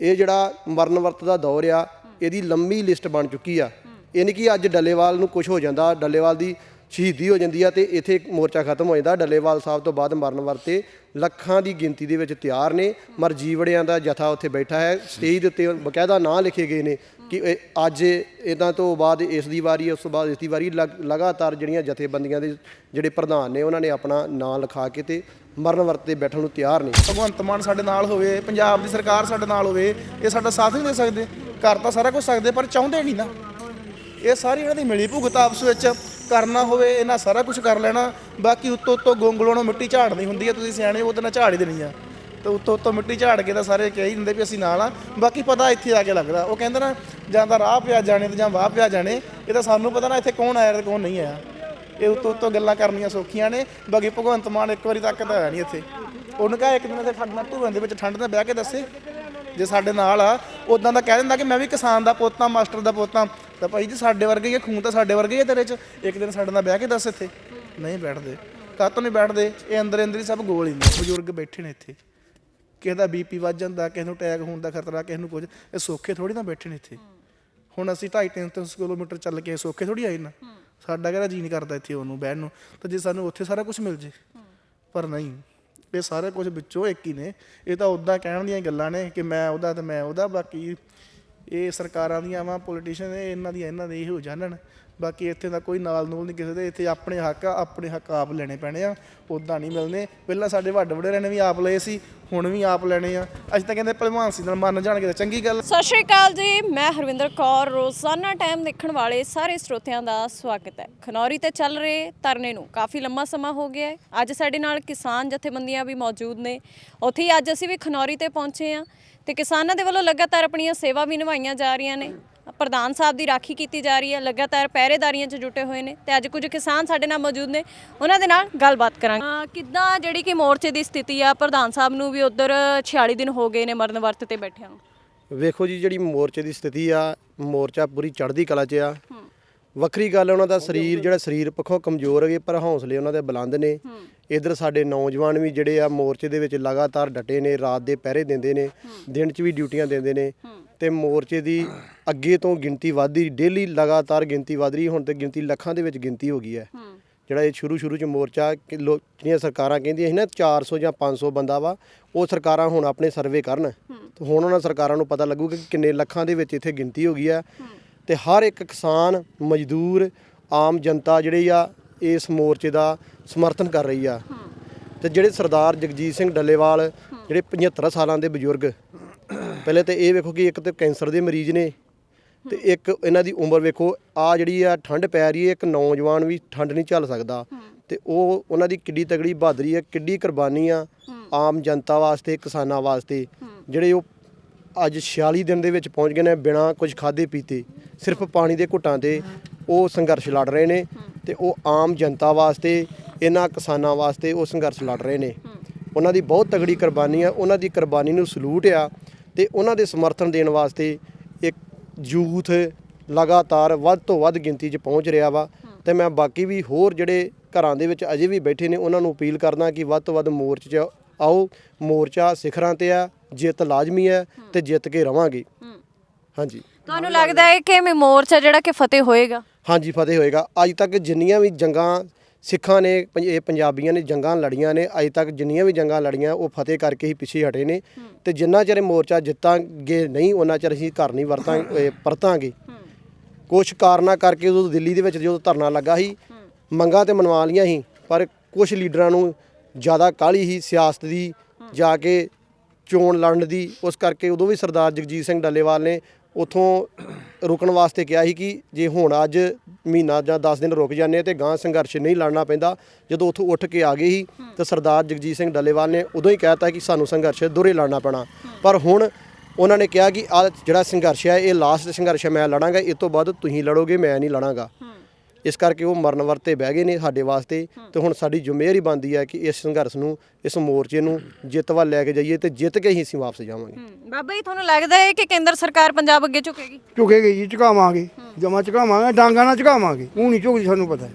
ਇਹ ਜਿਹੜਾ ਮਰਨ ਵਰਤ ਦਾ ਦੌਰ ਆ, ਇਹਦੀ ਲੰਮੀ ਲਿਸਟ ਬਣ ਚੁੱਕੀ ਆ। ਇਹ ਨਹੀਂ ਕਿ ਅੱਜ ਡੱਲੇਵਾਲ ਨੂੰ ਕੁਝ ਹੋ ਜਾਂਦਾ, ਡੱਲੇਵਾਲ ਦੀ ਸ਼ਹੀਦੀ ਹੋ ਜਾਂਦੀ ਆ ਤੇ ਇੱਥੇ ਮੋਰਚਾ ਖਤਮ ਹੋ ਜਾਂਦਾ। ਡੱਲੇਵਾਲ ਸਾਹਿਬ ਤੋਂ ਬਾਅਦ ਮਰਨ ਵਰਤੇ ਲੱਖਾਂ ਦੀ ਗਿਣਤੀ ਦੇ ਵਿੱਚ ਤਿਆਰ ਨੇ। ਮਰਜੀਵੜਿਆਂ ਦਾ ਜਥਾ ਉੱਥੇ ਬੈਠਾ ਹੈ। ਸਟੇਜ ਦੇ ਉੱਤੇ ਬਕਾਇਦਾ ਨਾਂ ਲਿਖੇ ਗਏ ਨੇ। ਕਿ ਇਹ ਅੱਜ ਇਹਨਾਂ ਤੋਂ ਬਾਅਦ ਇਸ ਦੀ ਵਾਰੀ, ਉਸ ਤੋਂ ਬਾਅਦ ਇਸ ਦੀ ਵਾਰੀ ਲਗ- ਲਗਾਤਾਰ ਜਿਹੜੀਆਂ ਜਥੇਬੰਦੀਆਂ ਦੇ ਜਿਹੜੇ ਪ੍ਰਧਾਨ ਨੇ, ਉਹਨਾਂ ਨੇ ਆਪਣਾ ਨਾਂ ਲਿਖਾ ਕੇ ਤੇ ਮਰਨ ਵਰਤੇ ਬੈਠਣ ਨੂੰ ਤਿਆਰ ਨੇ। ਭਗਵੰਤ ਮਾਨ ਸਾਡੇ ਨਾਲ ਹੋਵੇ, ਪੰਜਾਬ ਦੀ ਸਰਕਾਰ ਸਾਡੇ ਨਾਲ ਹੋਵੇ, ਇਹ ਸਾਡਾ ਸਾਥ ਨਹੀਂ ਦੇ ਸਕਦੇ। ਕਰ ਤਾਂ ਸਾਰਾ ਕੁਝ ਸਕਦੇ, ਪਰ ਚਾਹੁੰਦੇ ਨਹੀਂ ਨਾ। ਇਹ ਸਾਰੀ ਇਹਨਾਂ ਦੀ ਮਿਲੀ ਭੁਗਤ ਆਪਸ ਵਿੱਚ, ਕਰਨਾ ਹੋਵੇ, ਇਹਨਾਂ ਸਾਰਾ ਕੁਝ ਕਰ ਲੈਣਾ। ਬਾਕੀ ਉੱਤੋਂ ਉੱਤੋਂ ਗੋਂਗਲੋਂ ਨੂੰ ਮਿੱਟੀ ਝਾੜਨੀ ਹੁੰਦੀ ਹੈ, ਤੁਸੀਂ ਸਿਆਣੇ ਉਹ ਤਾਂ ਝਾੜ ਹੀ ਦੇਣੀ ਆ। ਤੇ ਉੱਤੋਂ ਉੱਤੋਂ ਮਿੱਟੀ ਝਾੜ ਕੇ ਤਾਂ ਸਾਰੇ ਕਹਿ ਹੀ ਦਿੰਦੇ ਵੀ ਅਸੀਂ ਨਾਲ ਆ। ਬਾਕੀ ਪਤਾ ਇੱਥੇ ਆ ਕੇ ਲੱਗਦਾ। ਉਹ ਕਹਿੰਦੇ ਨਾ ਜਾਂ ਤਾਂ ਰਾਹ ਪਿਆ ਜਾਣੇ ਤੇ ਜਾਂ ਵਾਹ ਪਿਆ ਜਾਣੇ ਇਹ ਤਾਂ ਸਾਨੂੰ ਪਤਾ ਨਾ ਇੱਥੇ ਕੌਣ ਆਇਆ ਤੇ ਕੌਣ ਨਹੀਂ ਆਇਆ। ਇਹ ਉੱਤੋਂ ਉੱਤੋਂ ਗੱਲਾਂ ਕਰਨੀਆਂ ਸੌਖੀਆਂ ਨੇ। ਬਾਕੀ ਭਗਵੰਤ ਮਾਨ ਇੱਕ ਵਾਰੀ ਤੱਕ ਤਾਂ ਆਇਆ ਨਹੀਂ ਇੱਥੇ। ਉਹਨੂੰ ਕਹਾ ਇੱਕ ਦਿਨ ਤੇ ਠੰਡ ਨਾਲ ਧੂਆਂ ਦੇ ਵਿੱਚ ਠੰਡ ਨਾਲ ਬਹਿ ਕੇ ਦੱਸੇ। ਜੇ ਸਾਡੇ ਨਾਲ ਆ ਉਦਾਂ ਦਾ ਕਹਿ ਦਿੰਦਾ ਕਿ ਮੈਂ ਵੀ ਕਿਸਾਨ ਦਾ ਪੋਤਾ ਮਾਸਟਰ ਦਾ ਪੋਤਾ ਤਾਂ ਭਾਈ ਜੀ ਸਾਡੇ ਵਰਗੇ ਹੀ ਆ, ਖੂਨ ਤਾਂ ਸਾਡੇ ਵਰਗੇ ਹੀ ਆ ਤੇਰੇ 'ਚ। ਇੱਕ ਦਿਨ ਸਾਡੇ ਨਾਲ ਬਹਿ ਕੇ ਦੱਸ ਇੱਥੇ। ਨਹੀਂ ਬੈਠਦੇ। ਕਾਹਤੋਂ ਨਹੀਂ ਬੈਠਦੇ? ਇਹ ਅੰਦਰ ਅੰਦਰ ਹੀ ਸਭ ਗੋਲ ਹੀ ਨੇ। ਬਜ਼ੁਰਗ ਬੈਠੇ ਨੇ ਇੱਥੇ। ਕਿਸੇ ਦਾ ਬੀਪੀ ਵੱਧ ਜਾਂਦਾ ਕਿਸੇ ਨੂੰ ਅਟੈਕ ਹੋਣ ਦਾ ਖਤਰਾ ਕਿਸੇ ਨੂੰ ਕੁਝ ਇਹ ਸੌਖੇ ਥੋੜੀ ਨਾ ਬੈਠੇ ਨੇ ਇੱਥੇ। ਹੁਣ ਅਸੀਂ 2.5 300 ਕਿਲੋਮੀਟਰ ਚੱਲ ਕੇ ਸੌਖੇ ਥੋੜੀ ਆਏ ਨਾ। ਸਾਡਾ ਕਿਹੜਾ ਜੀ ਨਹੀਂ ਕਰਦਾ ਇੱਥੇ ਉਹਨੂੰ ਬਹਿਣ ਨੂੰ। ਤਾਂ ਜੇ ਸਾਨੂੰ ਉੱਥੇ ਸਾਰਾ ਕੁਝ ਮਿਲ ਜੇ ਪਰ ਨਹੀਂ। ਇਹ ਸਾਰੇ ਕੁਝ ਵਿੱਚੋਂ ਇੱਕ ਹੀ ਨੇ। ਇਹ ਤਾਂ ਉਦਾਂ ਕਹਿਣ ਦੀਆਂ ਗੱਲਾਂ ਨੇ ਕਿ ਮੈਂ ਉਹਦਾ ਤੇ ਮੈਂ ਉਹਦਾ ਬਾਕੀ ਇਹ ਸਰਕਾਰਾਂ ਦੀਆਂ ਵਾ ਪੋਲੀਟੀਸ਼ੀਅਨ ਇਹਨਾਂ ਦੀਆਂ ਇਹਨਾਂ ਦੇ ਇਹ ਜਾਣਨ ਬਾਕੀ ਇੱਥੇ ਦਾ ਕੋਈ ਨਾਲ ਨੂਲ ਨਹੀਂ ਕਿਸੇ ਦੇ, ਇੱਥੇ ਆਪਣੇ ਹੱਕ ਆ, ਆਪਣੇ ਹੱਕ ਆਪ ਲੈਣੇ ਪੈਣੇ ਆ ਉਦਾਂ ਨਹੀਂ ਮਿਲਨੇ ਪਹਿਲਾਂ ਸਾਡੇ ਵੱਡ ਵਡੇਰਿਆਂ ਨੇ ਵੀ ਆਪ ਲਏ ਸੀ, ਹੁਣ ਵੀ ਆਪ ਲੈਣੇ ਆ। ਅਸੀਂ ਤਾਂ ਕਹਿੰਦੇ ਭਲਵਾਨ ਸੀ ਨਾਲ ਮੰਨ ਜਾਣਗੇ ਤਾਂ ਚੰਗੀ ਗੱਲ। ਸਤਿ ਸ਼੍ਰੀ ਅਕਾਲ ਜੀ, ਮੈਂ ਹਰਵਿੰਦਰ ਕੌਰ, ਰੋਜ਼ਾਨਾ ਟਾਈਮ ਦੇਖਣ ਵਾਲੇ ਸਾਰੇ ਸਰੋਤਿਆਂ ਦਾ ਸਵਾਗਤ ਹੈ। ਖਨੌਰੀ ਤੇ ਚੱਲ ਰਹੇ ਧਰਨੇ ਨੂੰ ਕਾਫੀ ਲੰਮਾ ਸਮਾਂ ਹੋ ਗਿਆ ਹੈ। ਅੱਜ ਸਾਡੇ ਨਾਲ ਕਿਸਾਨ ਜਥੇਬੰਦੀਆਂ ਵੀ ਮੌਜੂਦ ਨੇ। ਉੱਥੇ ਹੀ ਅੱਜ ਅਸੀਂ ਵੀ ਖਨੌਰੀ ਤੇ ਪਹੁੰਚੇ ਹਾਂ ਤੇ ਕਿਸਾਨਾਂ ਦੇ ਵੱਲੋਂ ਲਗਾਤਾਰ ਆਪਣੀਆਂ ਸੇਵਾ ਵੀ ਨਿਭਾਈਆਂ ਜਾ ਰਹੀਆਂ ਨੇ। ਪ੍ਰਧਾਨ ਸਾਹਿਬ ਦੀ ਰਾਖੀ ਕੀਤੀ ਜਾ ਰਹੀ ਹੈ ਲਗਾਤਾਰ ਪਹਿਰੇਦਾਰੀਆਂ 'ਚ ਜੁਟੇ ਹੋਏ ਨੇ ਤੇ ਅੱਜ ਕੁਝ ਕਿਸਾਨ ਸਾਡੇ ਨਾਲ ਮੌਜੂਦ ਨੇ ਉਹਨਾਂ ਦੇ ਨਾਲ ਗੱਲਬਾਤ ਕਰਾਂਗੇ। ਕਿੱਦਾਂ ਜਿਹੜੀ ਕਿ ਮੋਰਚੇ ਦੀ ਸਥਿਤੀ ਆ ਪ੍ਰਧਾਨ ਸਾਹਿਬ ਨੂੰ ਵੀ ਉਧਰ 46 ਦਿਨ ਹੋ ਗਏ ਨੇ ਮਰਨ ਵਰਤ ਤੇ ਬੈਠਿਆਂ ਨੂੰ। ਵੇਖੋ ਜੀ ਜਿਹੜੀ ਮੋਰਚੇ ਦੀ ਸਥਿਤੀ ਆ ਮੋਰਚਾ ਪੂਰੀ ਚੜ੍ਹਦੀ ਕਲਾ 'ਚ ਆ। ਵੱਖਰੀ ਗੱਲ ਉਹਨਾਂ ਦਾ ਸਰੀਰ ਜਿਹੜਾ ਸਰੀਰ ਪੱਖੋਂ ਕਮਜ਼ੋਰ ਹੈਗੇ ਪਰ ਹੌਸਲੇ ਉਹਨਾਂ ਦੇ ਬੁਲੰਦ ਨੇ। ਇਧਰ ਸਾਡੇ ਨੌਜਵਾਨ ਵੀ ਜਿਹੜੇ ਆ ਮੋਰਚੇ ਦੇ ਵਿੱਚ ਲਗਾਤਾਰ ਡਟੇ ਨੇ ਰਾਤ ਦੇ ਪਹਿਰੇ ਦਿੰਦੇ ਨੇ ਦਿਨ 'ਚ ਵੀ ਡਿਊਟੀਆਂ ਦਿੰਦੇ ਨੇ। ਤੇ ਮੋਰਚੇ ਦੀ ਅੱਗੇ ਤੋਂ ਗਿਣਤੀ ਵਧਦੀ ਡੇਲੀ ਲਗਾਤਾਰ ਗਿਣਤੀ ਵਧ ਰਹੀ ਹੁਣ ਤੇ ਗਿਣਤੀ ਲੱਖਾਂ ਦੇ ਵਿੱਚ ਗਿਣਤੀ ਹੋ ਗਈ ਹੈ। ਜਿਹੜਾ ਇਹ ਸ਼ੁਰੂ ਸ਼ੁਰੂ ਚ ਮੋਰਚਾ ਕਿ ਲੋ- ਜਿਹੜੀਆਂ ਸਰਕਾਰਾਂ ਕਹਿੰਦੀਆਂ ਸੀ ਨਾ 400 ਜਾਂ 500 ਬੰਦਾ ਵਾ ਉਹ ਸਰਕਾਰਾਂ ਹੁਣ ਆਪਣੇ ਸਰਵੇ ਕਰਨ। ਤੇ ਹੁਣ ਉਹਨਾਂ ਸਰਕਾਰਾਂ ਨੂੰ ਪਤਾ ਲੱਗੂਗਾ ਕਿ ਕਿੰਨੇ ਲੱਖਾਂ ਦੇ ਵਿੱਚ ਇੱਥੇ ਗਿਣਤੀ ਹੋ ਗਈ ਆ ਤੇ ਹਰ ਇੱਕ ਕਿਸਾਨ ਮਜ਼ਦੂਰ ਆਮ ਜਨਤਾ ਜਿਹੜੀ ਆ ਇਸ ਮੋਰਚੇ ਦਾ ਸਮਰਥਨ ਕਰ ਰਹੀ ਆ। ਤੇ ਜਿਹੜੇ ਸਰਦਾਰ ਜਗਜੀਤ ਸਿੰਘ ਡੱਲੇਵਾਲ ਜਿਹੜੇ 75 ਸਾਲਾਂ ਦੇ ਬਜ਼ੁਰਗ ਪਹਿਲੇ ਤੇ ਇਹ ਵੇਖੋ ਕਿ ਇੱਕ ਤੇ ਕੈਂਸਰ ਦੇ ਮਰੀਜ਼ ਨੇ ਤੇ ਇੱਕ ਇਹਨਾਂ ਦੀ ਉਮਰ ਵੇਖੋ ਆ ਜਿਹੜੀ ਆ ਠੰਡ ਪੈ ਰਹੀ ਹੈ ਇੱਕ ਨੌਜਵਾਨ ਵੀ ਠੰਡ ਨਹੀਂ ਝੱਲ ਸਕਦਾ। ਤੇ ਉਹ ਉਹਨਾਂ ਦੀ ਕਿੱਡੀ ਤਗੜੀ ਬਹਾਦਰੀ ਹੈ ਕਿੱਡੀ ਕੁਰਬਾਨੀ ਆ ਆਮ ਜਨਤਾ ਵਾਸਤੇ ਕਿਸਾਨਾਂ ਵਾਸਤੇ। ਜਿਹੜੇ ਉਹ ਅੱਜ 46 ਦਿਨ ਦੇ ਵਿੱਚ ਪਹੁੰਚ ਗਏ ਨੇ ਬਿਨਾਂ ਕੁਝ ਖਾਦੇ ਪੀਤੇ ਸਿਰਫ ਪਾਣੀ ਦੇ ਘੁੱਟਾਂ ਤੇ ਉਹ ਸੰਘਰਸ਼ ਲੜ ਰਹੇ ਨੇ ਤੇ ਉਹ ਆਮ ਜਨਤਾ ਵਾਸਤੇ ਇਹਨਾਂ ਕਿਸਾਨਾਂ ਵਾਸਤੇ ਉਹ ਸੰਘਰਸ਼ ਲੜ ਰਹੇ ਨੇ। ਉਹਨਾਂ ਦੀ ਬਹੁਤ ਤਗੜੀ ਕੁਰਬਾਨੀ ਆ ਉਹਨਾਂ ਦੀ ਕੁਰਬਾਨੀ ਨੂੰ ਸਲੂਟ ਆ। ਤੇ ਉਹਨਾਂ ਦੇ ਸਮਰਥਨ ਦੇਣ ਵਾਸਤੇ ਇੱਕ ਯੂਥ ਲਗਾਤਾਰ ਵੱਧ ਤੋਂ ਵੱਧ ਗਿਣਤੀ 'ਚ ਪਹੁੰਚ ਰਿਹਾ ਵਾ। ਤੇ ਮੈਂ ਬਾਕੀ ਵੀ ਹੋਰ ਜਿਹੜੇ ਘਰਾਂ ਦੇ ਵਿੱਚ ਅਜੇ ਵੀ ਬੈਠੇ ਨੇ ਉਹਨਾਂ ਨੂੰ ਅਪੀਲ ਕਰਦਾ ਕਿ ਵੱਧ ਤੋਂ ਵੱਧ ਮੋਰਚੇ 'ਚ ਆਓ। ਮੋਰਚਾ ਸਿਖਰਾਂ ਤੇ ਆ ਜਿੱਤ ਲਾਜ਼ਮੀ ਹੈ ਤੇ ਜਿੱਤ ਕੇ ਰਵਾਂਗੇ। ਹਾਂਜੀ। ਤੁਹਾਨੂੰ ਲੱਗਦਾ ਹੈ ਕਿ ਮੋਰਚਾ ਜਿਹੜਾ ਕਿ ਫਤਿਹ ਹੋਏਗਾ? ਹਾਂਜੀ ਫਤਿਹ ਹੋਏਗਾ। ਅੱਜ ਤੱਕ ਜਿੰਨੀਆਂ ਵੀ ਜੰਗਾਂ ਸਿੱਖਾਂ ਨੇ ਇਹ ਪੰਜਾਬੀਆਂ ਨੇ ਜੰਗਾਂ ਲੜੀਆਂ ਨੇ ਅੱਜ ਤੱਕ ਜਿੰਨੀਆਂ ਵੀ ਜੰਗਾਂ ਲੜੀਆਂ ਉਹ ਫਤਿਹ ਕਰਕੇ ਹੀ ਪਿੱਛੇ ਹਟੇ ਨੇ। ਤੇ ਜਿੰਨਾ ਚਿਰ ਮੋਰਚਾ ਜਿੱਤਾਂਗੇ ਨਹੀਂ ਉਹਨਾਂ ਚਿਰ ਅਸੀਂ ਘਰ ਨਹੀਂ ਵਰਤਾਂ ਪਰਤਾਂਗੇ। ਕੁਝ ਕਾਰਨਾਂ ਕਰਕੇ ਉਦੋਂ ਦਿੱਲੀ ਦੇ ਵਿੱਚ ਜਦੋਂ ਧਰਨਾ ਲੱਗਾ ਸੀ ਮੰਗਾਂ ਤੇ ਮਨਵਾ ਲੀਆਂ ਸੀ ਪਰ ਕੁਝ ਲੀਡਰਾਂ ਨੂੰ ਜ਼ਿਆਦਾ ਕਾਹਲੀ ਸੀ ਸਿਆਸਤ ਦੀ ਜਾ ਕੇ ਚੋਣ ਲੜਨ ਦੀ ਉਸ ਕਰਕੇ ਉਦੋਂ ਵੀ ਸਰਦਾਰ ਜਗਜੀਤ ਸਿੰਘ ਡੱਲੇਵਾਲ ਨੇ ਉਥੋਂ ਰੁਕਣ ਵਾਸਤੇ ਕਿਹਾ ਸੀ ਕਿ ਜੇ ਹੁਣ ਅੱਜ ਮਹੀਨਾ ਜਾਂ 10 ਦਿਨ ਰੁਕ ਜਾਂਦੇ ਤੇ ਗਾਂ ਸੰਘਰਸ਼ ਨਹੀਂ ਲੜਨਾ ਪੈਂਦਾ ਜਦੋਂ ਉਥੋਂ ਉੱਠ ਕੇ ਆ ਗਏ ਸੀ ਤਾਂ ਸਰਦਾਰ ਜਗਜੀਤ ਸਿੰਘ ਡੱਲੇਵਾਲ ਨੇ ਉਦੋਂ ਹੀ ਕਹਿਤਾ ਕਿ ਸਾਨੂੰ ਸੰਘਰਸ਼ ਦੋਰੇ ਲੜਨਾ ਪੈਣਾ। ਪਰ ਹੁਣ ਉਹਨਾਂ ਨੇ ਕਿਹਾ ਕਿ ਆ ਜਿਹੜਾ ਸੰਘਰਸ਼ ਹੈ ਇਹ ਲਾਸਟ ਸੰਘਰਸ਼ ਹੈ ਮੈਂ ਲੜਾਂਗਾ ਇਸ ਤੋਂ ਬਾਅਦ ਤੁਸੀਂ ਲੜੋਗੇ ਮੈਂ ਨਹੀਂ ਲੜਾਂਗਾ। ਇਸ ਕਰਕੇ ਉਹ ਮਰਨ ਵਰਤੇ ਬਹਿ ਗਏ ਨੇ ਸਾਡੇ ਵਾਸਤੇ ਤੇ ਹੁਣ ਸਾਡੀ ਜ਼ਿੰਮੇਵਾਰੀ ਬਣਦੀ ਹੈ ਕਿ ਇਸ ਸੰਘਰਸ਼ ਨੂੰ ਇਸ ਮੋਰਚੇ ਨੂੰ ਜਿੱਤ ਵੱਲ ਲੈ ਕੇ ਜਾਈਏ ਤੇ ਜਿੱਤ ਕੇ ਹੀ ਅਸੀਂ ਵਾਪਸ ਜਾਵਾਂਗੇ। ਬਾਬਾ ਜੀ ਤੁਹਾਨੂੰ ਲੱਗਦਾ ਹੈ ਕਿ ਕੇਂਦਰ ਸਰਕਾਰ ਪੰਜਾਬ ਅੱਗੇ ਝੁਕੇਗੀ? ਝੁਕੇਗੇ ਜੀ ਝੁਕਾਵਾਂਗੇ। ਜਮਾ ਝੁਕਾਵਾਂਗੇ ਡਾਂਗਾ ਨਾਲ ਝੁਕਾਵਾਂਗੇ। ਉਹ ਨਹੀਂ ਝੁਕਦੀ ਸਾਨੂੰ ਪਤਾ ਹੈ।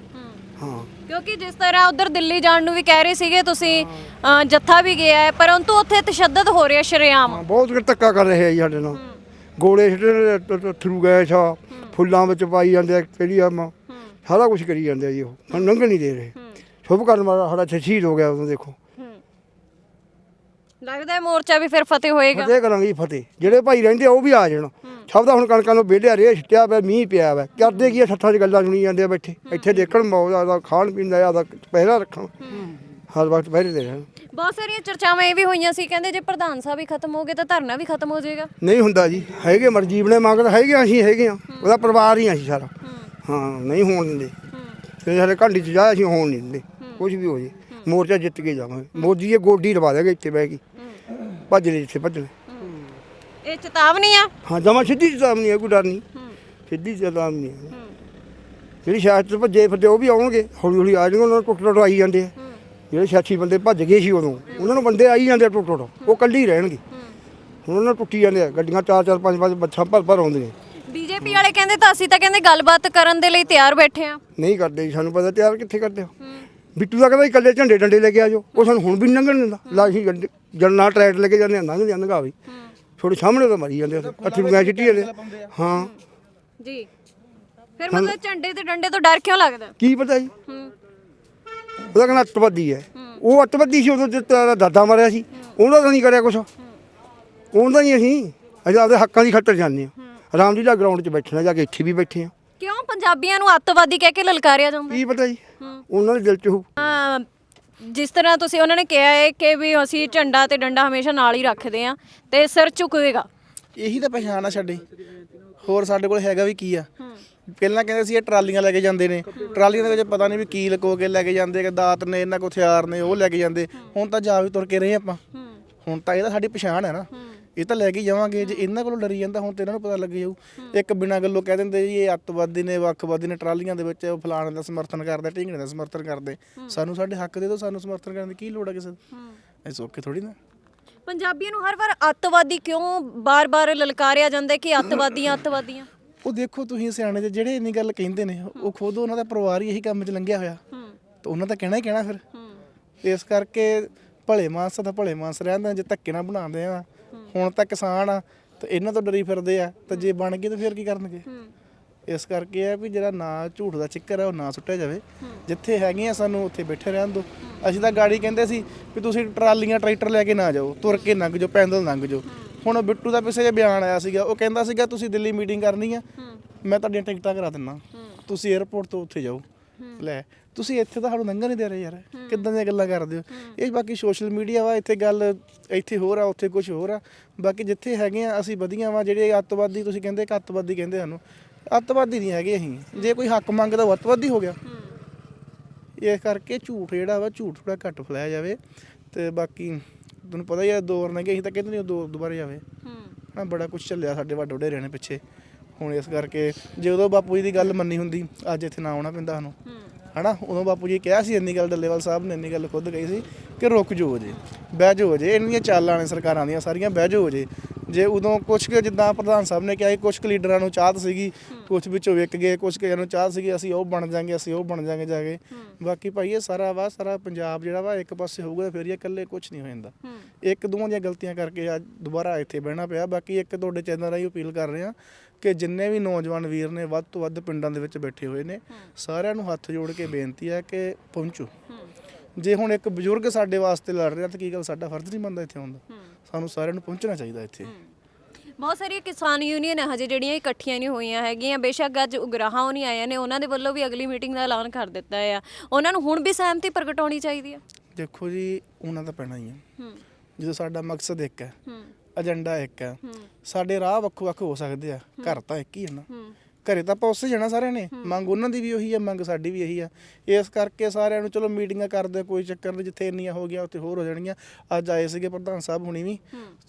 ਹਾਂ। ਕਿਉਂਕਿ ਜਿਸ ਤਰ੍ਹਾਂ ਉਧਰ ਦਿੱਲੀ ਜਾਣ ਨੂੰ ਵੀ ਕਹਿ ਰਹੇ ਸੀਗੇ ਤੁਸੀਂ ਜੱਥਾ ਵੀ ਗਿਆ ਹੈ ਪਰੰਤੂ ਉੱਥੇ ਤਸ਼ੱਦਦ ਹੋ ਰਿਹਾ ਸ਼ਰੇਆਮ। ਬਹੁਤ ਧੱਕਾ ਕਰ ਰਹੇ ਆ ਜੀ ਸਾਡੇ ਨਾਲ। ਗੋਲੇ ਛੱਡਣ ਥਰੂ ਗਏ ਆ ਫੁੱਲਾਂ ਵਿੱਚ ਪਾਈ ਜਾਂਦੇ ਕਿਹੜੀ ਆ ਮ- ਸਾਰਾ ਕੁਝ ਕਰੀ ਜਾਂਦੇ ਆ ਜੀ ਉਹ। ਸਾਨੂੰ ਲੰਘਣ ਨਹੀਂ ਦੇ ਰਹੇ। ਸ਼ੁਭ ਕਰਨ ਵਾਲਾ ਸਾਡਾ ਇੱਥੇ ਸ਼ਹੀਦ ਹੋ ਗਿਆ ਉਦੋਂ ਦੇਖੋ। ਲੱਗਦਾ ਹੈ ਮੋਰਚਾ ਵੀ ਫਿਰ ਫਤਿਹ ਹੋਏਗਾ। ਫਤਿਹ ਕਰਾਂਗੇ ਜੀ ਫਤਿਹ। ਜਿਹੜੇ ਭਾਈ ਰਹਿੰਦੇ ਆ ਉਹ ਵੀ ਆ ਜਾਣ। ਸਭ ਦਾ ਹੁਣ ਕਣਕਾਂ ਨੂੰ ਵਿਹਲਿਆ ਰੇ ਛਿੱਟਿਆ ਪਿਆ ਮੀਂਹ ਪਿਆ ਵਾ। ਕਰਦੇ ਕੀ ਆ ਠੱਠਾਂ 'ਚ ਗੱਲਾਂ ਸੁਣੀ ਜਾਂਦੇ ਆ ਬੈਠੇ। ਇੱਥੇ ਦੇਖਣ ਮੌਜ ਆਦਾ ਖਾਣ ਪੀਣ ਦਾ ਆਦਾ ਪਹਿਰਾ ਰੱਖਣ ਹਰ ਵਕਤ ਪਹਿਰੇ ਦੇ ਰਹਿਣ। ਬਹੁਤ ਸਾਰੀਆਂ ਚਰਚਾਵਾਂ ਇਹ ਵੀ ਹੋਈਆਂ ਸੀ। ਕਹਿੰਦੇ ਜੇ ਪ੍ਰਧਾਨ ਸਾਹਿਬ ਹੀ ਖਤਮ ਹੋ ਗਏ ਤਾਂ ਧਰਨਾ ਵੀ ਖਤਮ ਹੋ ਜਾਏਗਾ। ਨਹੀਂ ਹੁੰਦਾ ਜੀ। ਹੈਗੇ ਮਰਜੀਬ ਨੇ ਮੰਗਦਾ ਹੈਗੇ ਅਸੀਂ ਹੈਗੇ ਆ। ਉਹਦਾ ਪਰਿਵਾਰ ਹੀ ਆ ਅਸੀਂ ਸਾਰਾ। ਹਾਂ ਨਹੀਂ ਹੋਣ ਦਿੰਦੇ। ਤੇ ਸਾਡੇ ਘੰਟੀ ਚ ਜਾ ਅਸੀਂ ਹੋਣ ਨਹੀਂ ਦਿੰਦੇ। ਕੁਝ ਵੀ ਹੋ ਜੇ ਮੋਰਚਾ ਜਿੱਤ ਕੇ ਜਾਵਾਂਗੇ। ਮੋਦੀ ਇਹ ਗੋਡੀ ਲਵਾ ਦੇਗਾ ਇੱਥੇ ਬਹਿ ਕੇ। ਭੱਜ ਲੈ ਜਿੱਥੇ ਭੱਜਣਾ ਇਹ ਚੇਤਾਵਨੀ ਆ? ਹਾਂ ਜਮਾ ਸਿੱਧੀ ਚੇਤਾਵਨੀ ਹੈ ਕੋਈ ਡਰ ਨਹੀਂ। ਸਿੱਧੀ ਚੇਤਾਵਨੀ ਹੈ। ਜਿਹੜੀ ਸ਼ਾਸਤ ਤੋਂ ਭੱਜੇ ਫਿਰਦੇ ਉਹ ਵੀ ਆਉਣਗੇ। ਹੌਲੀ ਹੌਲੀ ਆ ਜਾਣਗੇ ਉਹਨਾਂ ਨੂੰ ਟੁੱਟ ਟੁੱਟ ਆਈ ਜਾਂਦੇ ਆ। ਜਿਹੜੇ ਸਿਆਸੀ ਬੰਦੇ ਭੱਜ ਗਏ ਸੀ ਉਦੋਂ ਉਹਨਾਂ ਨੂੰ ਬੰਦੇ ਆਈ ਜਾਂਦੇ ਆ ਟੁੱਟ ਟੁੱਟ ਉਹ ਕੱਲੀ ਰਹਿਣਗੇ। ਹੁਣ ਉਹਨਾਂ ਟੁੱਟੀ ਜਾਂਦੇ ਆ। ਗੱਡੀਆਂ ਚਾਰ ਚਾਰ ਪੰਜ ਪੰਜ ਬੱਸਾਂ ਭਰ ਭਰ ਆਉਂਦੀਆਂ। ਬੀਜੇਪੀ ਵਾਲੇ ਕਹਿੰਦੇ ਤਾਂ ਅਸੀਂ ਤਾਂ ਕਹਿੰਦੇ ਗੱਲਬਾਤ ਕਰਨ ਦੇ ਲਈ ਤਿਆਰ ਬੈਠੇ ਆ ਨਹੀਂ ਕਰਦੇ ਜੀ ਸਾਨੂੰ ਪਤਾ ਤਿਆਰ ਕਿੱਥੇ ਕਰਦੇ ਹੋ। ਬਿੱਟੂ ਦਾ ਕਹਿੰਦਾ ਇਕੱਲੇ ਝੰਡੇ ਡੰਡੇ ਲੈ ਕੇ ਆ ਜਾਓ। ਉਹ ਸਾਨੂੰ ਹੁਣ ਵੀ ਲੰਘਣ ਦਿੰਦਾ। ਲਾਸ਼ੀ ਜੰਨਾ ਟਰੈਕਟ ਲੈ ਕੇ ਜਾਂਦੇ ਆ ਲੰਘ ਜਾਂਦੇ ਵੀ। ਛੋੜੇ ਸਾਹਮਣੇ ਤਾਂ ਮਰੀ ਜਾਂਦੇ ਅੱਠੀ ਰੁਪਏ ਜਾਂਦੇ ਆ। ਹਾਂ। ਜੀ। ਫਿਰ ਮਤਲਬ ਝੰਡੇ ਤੇ ਡੰਡੇ ਤੋਂ ਡਰ ਕਿਉਂ ਲੱਗਦਾ? ਕੀ ਪਤਾ ਜੀ? ਹੂੰ। ਉਹਦਾ ਕਹਿੰਦਾ ਅੱਤਵਾਦੀ ਹੈ। ਉਹ ਅੱਤਵਾਦੀ ਸੀ ਉਦੋਂ ਤੇਰਾ ਦਾਦਾ ਮਰਿਆ ਸੀ। ਉਹਦਾ ਤਾਂ ਨਹੀਂ ਕਰਿਆ ਕੁਛ। ਉਹਦਾ ਨਹੀਂ ਅਸੀਂ ਅਸੀਂ ਆਪਦੇ ਹੱਕਾਂ ਦੀ ਖਾਤਰ ਜਾਂਦੇ ਆ ਰਾਮਲੀਲਾ ਗਰਾਊਂਡ 'ਚ ਬੈਠਣਾ ਜਾ ਕੇ ਇੱਥੇ ਵੀ ਬੈਠੇ ਆ। ਕਿਉਂ? ਪੰਜਾਬੀਆਂ ਨੂੰ ਅੱਤਵਾਦੀ ਕਹਿ ਕੇ ਲਲਕਾਰਿਆ ਜਾਂਦਾ। ਕੀ ਪਤਾ ਜੀ? ਉਹਨਾਂ ਦੇ ਦਿਲ 'ਚ ਹੋਊ। ਹਾਂ ਜਿਸ ਤਰ੍ਹਾਂ ਤੁਸੀਂ ਉਹਨਾਂ ਨੇ ਕਿਹਾ ਹੈ ਕਿ ਵੀ ਅਸੀਂ ਝੰਡਾ ਤੇ ਡੰਡਾ ਹਮੇਸ਼ਾ ਨਾਲ ਹੀ ਰੱਖਦੇ ਆ ਤੇ ਸਿਰ ਝੁਕੇਗਾ। ਇਹੀ ਤਾਂ ਪਛਾਣ ਆ ਸਾਡੀ। ਹੋਰ ਸਾਡੇ ਕੋਲ ਹੈਗਾ ਵੀ ਕੀ ਆ? ਪਹਿਲਾਂ ਕਹਿੰਦੇ ਸੀ ਇਹ ਟਰਾਲੀਆਂ ਲੈ ਕੇ ਜਾਂਦੇ ਨੇ। ਟਰਾਲੀਆਂ ਦੇ ਵਿੱਚ ਪਤਾ ਨਹੀਂ ਵੀ ਕੀ ਲਕੋ ਕੇ ਲੈ ਕੇ ਜਾਂਦੇ ਕਿ ਦਾਤ ਨੇ ਇਹਨਾਂ ਕੋ ਹਥਿਆਰ ਨੇ ਉਹ ਲੈ ਕੇ ਜਾਂਦੇ। ਹੁਣ ਤਾਂ ਜਾ ਵੀ ਤੁਰ ਕੇ ਰਹੇ ਆਪਾਂ। ਹੁਣ ਤਾਂ ਇਹ ਤਾਂ ਸਾਡੀ ਪਛਾਣ ਹੈ ਨਾ। ਇਹ ਤਾਂ ਲੈ ਕੇ ਜਾਵਾਂਗੇ ਜੇ ਇਹਨਾਂ ਕੋਲੋਂ ਡਰੀ ਜਾਂਦਾ ਹੁਣ ਤੇ ਇਹਨਾਂ ਨੂੰ ਪਤਾ ਲੱਗ ਜਾਊ। ਇੱਕ ਬਿਨਾਂ ਗੱਲੋਂ ਕਹਿ ਦਿੰਦੇ ਜੀ ਇਹ ਅੱਤਵਾਦੀ ਨੇ ਵੱਖਵਾਦੀ ਨੇ ਟਰਾਲੀਆਂ ਦੇ ਵਿੱਚ ਉਹ ਫਲਾਣੇ ਦਾ ਸਮਰਥਨ ਕਰਦੇ ਢੀਂਗੜੇ ਦਾ ਸਮਰਥਨ ਕਰਦੇ। ਸਾਨੂੰ ਸਾਡੇ ਹੱਕ ਦੇ ਦਿਓ ਸਾਨੂੰ ਸਮਰਥਨ ਕਰਨ ਦੀ ਕੀ ਲੋੜ ਹੈ ਕਿਸੇ ਦੀ ਐ ਸੌਕੇ ਥੋੜੀ ਨਾ। ਪੰਜਾਬੀਆਂ ਨੂੰ ਹਰ ਵਾਰ ਅੱਤਵਾਦੀ ਕਿਉਂ ਬਾਰ-ਬਾਰ ਲਲਕਾਰਿਆ ਜਾਂਦਾ ਕਿ ਅੱਤਵਾਦੀਆਂ ਅੱਤਵਾਦੀਆਂ? ਉਹ ਦੇਖੋ ਤੁਸੀਂ ਸਿਆਣੇ ਜੇ ਜਿਹੜੇ ਇੰਨੀ ਗੱਲ ਕਹਿੰਦੇ ਨੇ ਉਹ ਖੁਦ ਉਹਨਾਂ ਦਾ ਪਰਿਵਾਰ ਹੀ ਇਹੀ ਕੰਮ 'ਚ ਲੰਘਿਆ ਹੋਇਆ। ਤਾਂ ਉਹਨਾਂ ਦਾ ਕਹਿਣਾ ਹੀ ਕਹਿਣਾ ਫਿਰ। ਇਸ ਕਰਕੇ ਭਲੇ ਮਾਨਸ ਦਾ ਭਲੇ ਮਾਨਸ ਰਹਿੰਦਾ ਜੇ ਧੱਕੇ ਨਾਲ ਬਣਾਉਂਦੇ ਆ ਹੁਣ ਤਾਂ ਕਿਸਾਨ ਆ ਤੇ ਇਹਨਾਂ ਤੋਂ ਡਰੀ ਫਿਰਦੇ ਆ ਤੇ ਜੇ ਬਣ ਗਏ ਤਾਂ ਫਿਰ ਕੀ ਕਰਨਗੇ? ਇਸ ਕਰਕੇ ਆ ਵੀ ਜਿਹੜਾ ਨਾ ਝੂਠ ਦਾ ਚੱਕਰ ਹੈ ਉਹ ਨਾ ਸੁੱਟਿਆ ਜਾਵੇ। ਜਿੱਥੇ ਹੈਗੀਆਂ ਸਾਨੂੰ ਉੱਥੇ ਬੈਠੇ ਰਹਿਣ ਦਿਓ। ਅਸੀਂ ਤਾਂ ਗਾੜੀ ਕਹਿੰਦੇ ਸੀ ਵੀ ਤੁਸੀਂ ਟਰਾਲੀਆਂ ਟਰੈਕਟਰ ਲੈ ਕੇ ਨਾ ਜਾਓ ਤੁਰ ਕੇ ਲੰਘ ਜਾਓ ਪੈਦਲ ਲੰਘ ਜਾਓ। ਹੁਣ ਬਿੱਟੂ ਦਾ ਪਿੱਛੇ ਜੇ ਬਿਆਨ ਆਇਆ ਸੀਗਾ ਉਹ ਕਹਿੰਦਾ ਸੀਗਾ ਤੁਸੀਂ ਦਿੱਲੀ ਮੀਟਿੰਗ ਕਰਨੀ ਆ। ਮੈਂ ਤੁਹਾਡੀਆਂ ਟਿਕਟਾਂ ਕਰਾ ਦਿੰਨਾ। ਤੁਸੀਂ 에어ਪੋਰਟ ਤੋਂ ਉੱਥੇ ਜਾਓ। ਲੈ ਤੁਸੀਂ ਇੱਥੇ ਤਾਂ ਸਾਨੂੰ ਲੰਘਣ ਨਹੀਂ ਦੇ ਰਹੇ ਯਾਰ ਕਿੱਦਾਂ ਦੀਆਂ ਗੱਲਾਂ ਕਰਦੇ ਹੋ? ਇਹ ਬਾਕੀ ਸੋਸ਼ਲ ਮੀਡੀਆ ਵਾ ਇੱਥੇ ਗੱਲ ਇੱਥੇ ਹੋਰ ਆ ਉੱਥੇ ਕੁਝ ਹੋਰ ਆ। ਬਾਕੀ ਜਿੱਥੇ ਹੈਗੇ ਆ ਅਸੀਂ ਵਧੀਆ ਵਾ ਜਿਹੜੇ ਅੱਤਵਾਦੀ ਤੁਸੀਂ ਕਹਿੰਦੇ ਕਿ ਅੱਤਵਾਦੀ ਕਹਿੰਦੇ ਸਾਨੂੰ। ਅੱਤਵਾਦੀ ਨਹੀਂ ਹੈਗੇ ਅਸੀਂ। ਜੇ ਕੋਈ ਹੱਕ ਮੰਗਦਾ ਉਹ ਅੱਤਵਾਦੀ ਹੋ ਗਿਆ। ਇਸ ਕਰਕੇ ਝੂਠ ਜਿਹੜਾ ਵਾ ਝੂਠ ਥੋੜਾ ਘੱਟ ਫਲਾਇਆ ਜਾਵੇ। ਤੇ ਬਾਕੀ ਤੁਹਾਨੂੰ ਪਤਾ ਹੀ ਆ ਦੌਰ ਨੇ ਕਿ ਅਸੀਂ ਤਾਂ ਕਹਿੰਦੇ ਨਹੀਂ ਦੌਰ ਦੁਬਾਰਾ ਜਾਵੇ। ਹਨਾ ਬੜਾ ਕੁਝ ਚੱਲਿਆ ਸਾਡੇ ਵੱਡ ਵਡੇਰਿਆਂ ਨੇ ਪਿੱਛੇ। ਹੁਣ ਇਸ ਕਰਕੇ ਜੇ ਉਦੋਂ ਬਾਪੂ ਜੀ ਦੀ ਗੱਲ ਮੰਨੀ ਹੁੰਦੀ ਅੱਜ ਇੱਥੇ ਨਾ ਆਉਣਾ ਪੈਂਦਾ ਸਾਨੂੰ। ਹਨਾ? ਉਦੋਂ ਬਾਪੂ ਜੀ ਕਿਹਾ ਸੀ ਇੰਨੀ ਗੱਲ ਡੱਲੇਵਾਲ ਸਾਹਿਬ ਨੇ ਇੰਨੀ ਗੱਲ ਖੁਦ ਕਹੀ ਸੀ ਕਿ ਰੁਕ ਜਾਓ ਜੇ ਬਹਿ ਜਾਓ ਜੇ ਇੰਨੀਆਂ ਚਾਲਾਂ ਨੇ ਸਰਕਾਰਾਂ ਦੀਆਂ ਸਾਰੀਆਂ ਬਹਿ ਜਾਓ ਜੇ ਜੇ ਉਦੋਂ ਕੁਛ ਕੁ ਜਿੱਦਾਂ ਪ੍ਰਧਾਨ ਸਾਹਿਬ ਨੇ ਕਿਹਾ ਸੀ ਕੁਛ ਕੁ ਲੀਡਰਾਂ ਨੂੰ ਚਾਹਤ ਸੀਗੀ ਕੁਛ ਵਿੱਚੋਂ ਵਿਕ ਗਏ ਕੁਛ ਕੁ ਨੂੰ ਚਾਹਤ ਸੀਗੀ ਅਸੀਂ ਉਹ ਬਣ ਜਾਾਂਗੇ ਅਸੀਂ ਉਹ ਬਣ ਜਾਾਂਗੇ ਜਾ ਕੇ। ਬਾਕੀ ਭਾਈ ਇਹ ਸਾਰਾ ਵਾ ਸਾਰਾ ਪੰਜਾਬ ਜਿਹੜਾ ਵਾ ਇੱਕ ਪਾਸੇ ਹੋਊਗਾ ਫਿਰ ਇਹ ਇਕੱਲੇ ਕੁਛ ਨਹੀਂ ਹੋ ਜਾਂਦਾ। ਇੱਕ ਦੋਵਾਂ ਦੀਆਂ ਗਲਤੀਆਂ ਕਰਕੇ ਅੱਜ ਦੁਬਾਰਾ ਇੱਥੇ ਬਹਿਣਾ ਪਿਆ ਬਾਕੀ ਇੱਕ ਤੁਹਾਡੇ ਚੈਨਲ ਰਾਹੀਂ ਅਪੀਲ ਕਰ ਰਹੇ ਹਾਂ ਕਿ ਜਿੰਨੇ ਵੀ ਨੌਜਵਾਨ ਵੀਰ ਨੇ ਵੱਧ ਤੋਂ ਵੱਧ ਪਿੰਡਾਂ ਦੇ ਵਿੱਚ ਬੈਠੇ ਹੋਏ ਨੇ ਸਾਰਿਆਂ ਨੂੰ ਹੱਥ ਜੋੜ ਕੇ ਬੇਨਤੀ ਹੈ ਕਿ ਪਹੁੰਚੋ। ਜੇ ਹੁਣ ਇੱਕ ਬਜ਼ੁਰਗ ਸਾਡੇ ਵਾਸਤੇ ਲੜ ਰਿਹਾ ਤਾਂ ਕੀ ਗੱਲ ਸਾਡਾ ਫਰਜ਼ ਨਹੀਂ ਬਣਦਾ ਇੱਥੇ ਆਉਣ ਦਾ? ਸਾਨੂੰ ਸਾਰਿਆਂ ਨੂੰ ਪਹੁੰਚਣਾ ਚਾਹੀਦਾ ਇੱਥੇ। ਬਹੁਤ ਸਾਰੀਆਂ ਕਿਸਾਨ ਯੂਨੀਅਨ ਹੈ ਹਜੇ ਜਿਹੜੀਆਂ ਇਕੱਠੀਆਂ ਨਹੀਂ ਹੋਈਆਂ ਹੈਗੀਆਂ। ਬੇਸ਼ੱਕ ਅੱਜ ਉਗਰਾਹਾਂ ਉਹ ਨਹੀਂ ਆਏ ਨੇ ਉਹਨਾਂ ਦੇ ਵੱਲੋਂ ਵੀ ਅਗਲੀ ਮੀਟਿੰਗ ਦਾ ਐਲਾਨ ਕਰ ਦਿੱਤਾ ਆ। ਉਹਨਾਂ ਨੂੰ ਹੁਣ ਵੀ ਸਹਿਮਤੀ ਪ੍ਰਗਟਾਉਣੀ ਚਾਹੀਦੀ ਆ। ਦੇਖੋ ਜੀ ਉਹਨਾਂ ਦਾ ਪੈਣਾ ਹੀ ਹੈ ਹੂੰ। ਜਦੋਂ ਸਾਡਾ ਮਕਸਦ ਇੱਕ ਹੂੰ। ਏਜੰਡਾ ਇੱਕ ਹੈ। ਹੂੰ। ਸਾਡੇ ਰਾਹ ਵੱਖੋ ਵੱਖ ਹੋ ਸਕਦੇ ਆ। ਘਰ ਤਾਂ ਇੱਕ ਹੀ ਹੈ ਨਾ। ਹੂੰ। ਘਰੇ ਤਾਂ ਆਪਾਂ ਉਸੇ ਜਾਣਾ ਸਾਰਿਆਂ ਨੇ। ਮੰਗ ਉਹਨਾਂ ਦੀ ਵੀ ਉਹੀ ਹੈ ਮੰਗ ਸਾਡੀ ਵੀ ਇਹੀ ਆ ਇਸ ਕਰਕੇ ਸਾਰਿਆਂ ਨੂੰ ਚਲੋ ਮੀਟਿੰਗਾਂ ਕਰਦੇ ਕੋਈ ਚੱਕਰ ਨਹੀਂ ਜਿੱਥੇ ਇੰਨੀਆਂ ਹੋ ਗਿਆ ਉੱਥੇ ਹੋਰ ਹੋ ਜਾਣਗੀਆਂ। ਅੱਜ ਆਏ ਸੀਗੇ ਪ੍ਰਧਾਨ ਸਾਹਿਬ ਹੁਣੀ ਵੀ।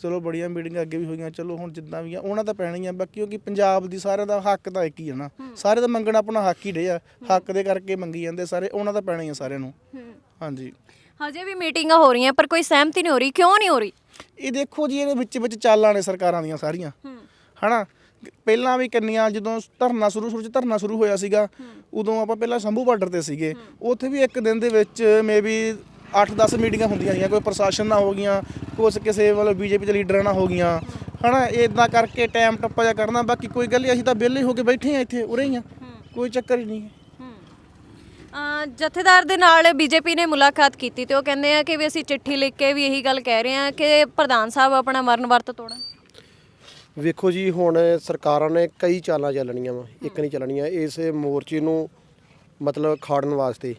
ਚਲੋ ਬੜੀਆਂ ਮੀਟਿੰਗਾਂ ਅੱਗੇ ਵੀ ਹੋਈਆਂ ਚਲੋ ਹੁਣ ਜਿੱਦਾਂ ਵੀ ਆ ਉਹਨਾਂ ਦਾ ਪੈਣਾ ਹੀ ਆ ਬਾਕੀ ਕਿਉਂਕਿ ਪੰਜਾਬ ਦੀ ਸਾਰਿਆਂ ਦਾ ਹੱਕ ਤਾਂ ਇੱਕ ਹੀ ਹੈ ਨਾ। ਸਾਰੇ ਦਾ ਮੰਗਣਾ ਆਪਣਾ ਹੱਕ ਹੀ ਡੇ ਆ। ਹੱਕ ਦੇ ਕਰਕੇ ਮੰਗੀ ਜਾਂਦੇ ਸਾਰੇ ਉਹਨਾਂ ਦਾ ਪੈਣਾ ਹੀ ਆ ਸਾਰਿਆਂ ਨੂੰ। ਹਾਂਜੀ। ਹਜੇ ਵੀ ਮੀਟਿੰਗਾਂ ਹੋ ਰਹੀਆਂ ਪਰ ਕੋਈ ਸਹਿਮਤੀ ਨਹੀਂ ਹੋ ਰਹੀ। ਕਿਉਂ ਨਹੀਂ ਹੋ ਰਹੀ? ਇਹ ਦੇਖੋ ਜੀ ਇਹਦੇ ਵਿੱਚ ਵਿੱਚ ਚਾਲਾਂ ਨੇ ਸਰਕਾਰਾਂ ਦੀਆਂ ਸਾਰੀਆਂ। ਹਨਾ? ਪਹਿਲਾਂ ਵੀ ਕਿੰਨੀਆਂ ਜਦੋਂ ਧਰਨਾ ਸ਼ੁਰੂ ਸ਼ੁਰੂ ਚ ਧਰਨਾ ਸ਼ੁਰੂ ਹੋਇਆ ਸੀਗਾ ਉਦੋਂ ਆਪਾਂ ਪਹਿਲਾਂ ਸੰਭੂ ਬਾਰਡਰ ਤੇ ਸੀਗੇ। ਉੱਥੇ ਵੀ ਇੱਕ ਦਿਨ ਦੇ ਵਿੱਚ ਮੇਬੀ 8-10 ਮੀਟਿੰਗਾਂ ਹੁੰਦੀਆਂ ਸੀਗੀਆਂ ਕੋਈ ਪ੍ਰਸ਼ਾਸਨ ਨਾਲ ਹੋ ਗਈਆਂ ਕੁਝ ਕਿਸੇ ਵੱਲੋਂ ਬੀਜੇਪੀ ਦੇ ਲੀਡਰਾਂ ਨਾਲ ਹੋ ਗਈਆਂ। ਹਨਾ ਇਦਾਂ ਕਰਕੇ ਟਾਈਮ ਟੱਪਾ ਜਿਹਾ ਕਰਨਾ ਬਾਕੀ ਕੋਈ ਗੱਲ ਨਹੀਂ ਅਸੀਂ ਤਾਂ ਵਿਹਲੇ ਹੋ ਕੇ ਬੈਠੇ ਆ ਇੱਥੇ ਉਰੇ ਹੀ ਆ। ਕੋਈ ਚੱਕਰ ਹੀ ਨਹੀਂ। ਜਥੇਦਾਰ ਦੇ ਨਾਲ ਬੀਜੇਪੀ ਨੇ ਮੁਲਾਕਾਤ ਕੀਤੀ ਤੇ ਉਹ ਕਹਿੰਦੇ ਆ ਕਿ ਵੀ ਅਸੀਂ ਚਿੱਠੀ ਲਿਖ ਕੇ ਵੀ ਇਹੀ ਗੱਲ ਕਹਿ ਰਹੇ ਆ ਕਿ ਪ੍ਰਧਾਨ ਸਾਹਿਬ ਆਪਣਾ ਮਰਨ ਵਰਤ ਤੋੜਨ। ਵੇਖੋ ਜੀ ਹੁਣ ਸਰਕਾਰਾਂ ਨੇ ਕਈ ਚਾਲਾਂ ਚੱਲਣੀਆਂ ਵਾ ਇੱਕ ਨਹੀਂ ਚੱਲਣੀਆਂ ਇਸ ਮੋਰਚੇ ਨੂੰ ਮਤਲਬ ਖਾੜਨ ਵਾਸਤੇ।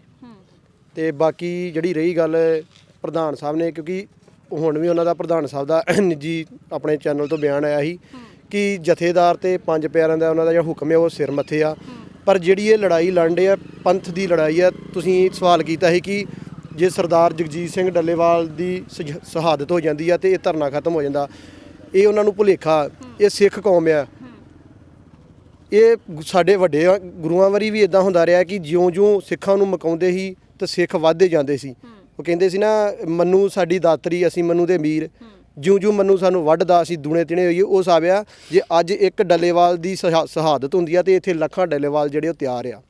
ਤੇ ਬਾਕੀ ਜਿਹੜੀ ਰਹੀ ਗੱਲ ਪ੍ਰਧਾਨ ਸਾਹਿਬ ਨੇ ਕਿਉਂਕਿ ਹੁਣ ਵੀ ਉਹਨਾਂ ਦਾ ਪ੍ਰਧਾਨ ਸਾਹਿਬ ਦਾ <coughs> ਨਿੱਜੀ ਆਪਣੇ ਚੈਨਲ ਤੋਂ ਬਿਆਨ ਆਇਆ ਸੀ ਕਿ ਜਥੇਦਾਰ ਤੇ ਪੰਜ ਪਿਆਰਿਆਂ ਦਾ ਉਹਨਾਂ ਦਾ ਜਿਹੜਾ ਹੁਕਮ ਹੈ ਉਹ ਸਿਰ ਮੱਥੇ ਆ। ਪਰ ਜਿਹੜੀ ਇਹ ਲੜਾਈ ਲੜਨ ਆ, ਪੰਥ ਦੀ ਲੜਾਈ ਆ, ਤੁਸੀਂ ਸਵਾਲ ਕੀਤਾ ਸੀ ਕਿ ਜੇ ਸਰਦਾਰ ਜਗਜੀਤ ਸਿੰਘ ਡੱਲੇਵਾਲ ਦੀ ਸਜ- ਸ਼ਹਾਦਤ ਹੋ ਜਾਂਦੀ ਆ ਤੇ ਇਹ ਧਰਨਾ ਖਤਮ ਹੋ ਜਾਂਦਾ, ਇਹ ਉਹਨਾਂ ਨੂੰ ਭੁਲੇਖਾ, ਇਹ ਸਿੱਖ ਕੌਮ ਆ। ਇਹ ਗੁ- ਸਾਡੇ ਵੱਡੇ ਗੁਰੂਆਂ ਵਾਰੀ ਵੀ ਇਦਾਂ ਹੁੰਦਾ ਰਿਹਾ ਕਿ ਜਿਉਂ-ਜਿਉਂ ਸਿੱਖਾਂ ਨੂੰ ਮਕਾਉਂਦੇ ਸੀ ਤੇ ਸਿੱਖ ਵੱਧਦੇ ਜਾਂਦੇ ਸੀ। ਉਹ ਕਹਿੰਦੇ ਸੀ ਨਾ, ਮੰਨੂ ਸਾਡੀ ਦਾਤਰੀ, ਅਸੀਂ ਮੰਨੂ ਦੇ ਅਮੀਰ ਜਿਉਂ-ਜਿਉਂ ਮੰਨੂ ਸਾਨੂੰ ਵੱਢਦਾ ਅਸੀਂ ਦੂਣੇ ਤਿਣੇ ਹੋਈਏ ਉਹ ਸਾਬਿਆ ਜੇ ਅੱਜ ਇੱਕ ਡੱਲੇਵਾਲ ਦੀ ਸ਼ਹਾ- ਸ਼ਹਾਦਤ ਹੁੰਦੀ ਆ ਤੇ ਇੱਥੇ ਲੱਖਾਂ ਡੱਲੇਵਾਲ ਜਿਹੜੇ ਉਹ ਤਿਆਰ ਆ।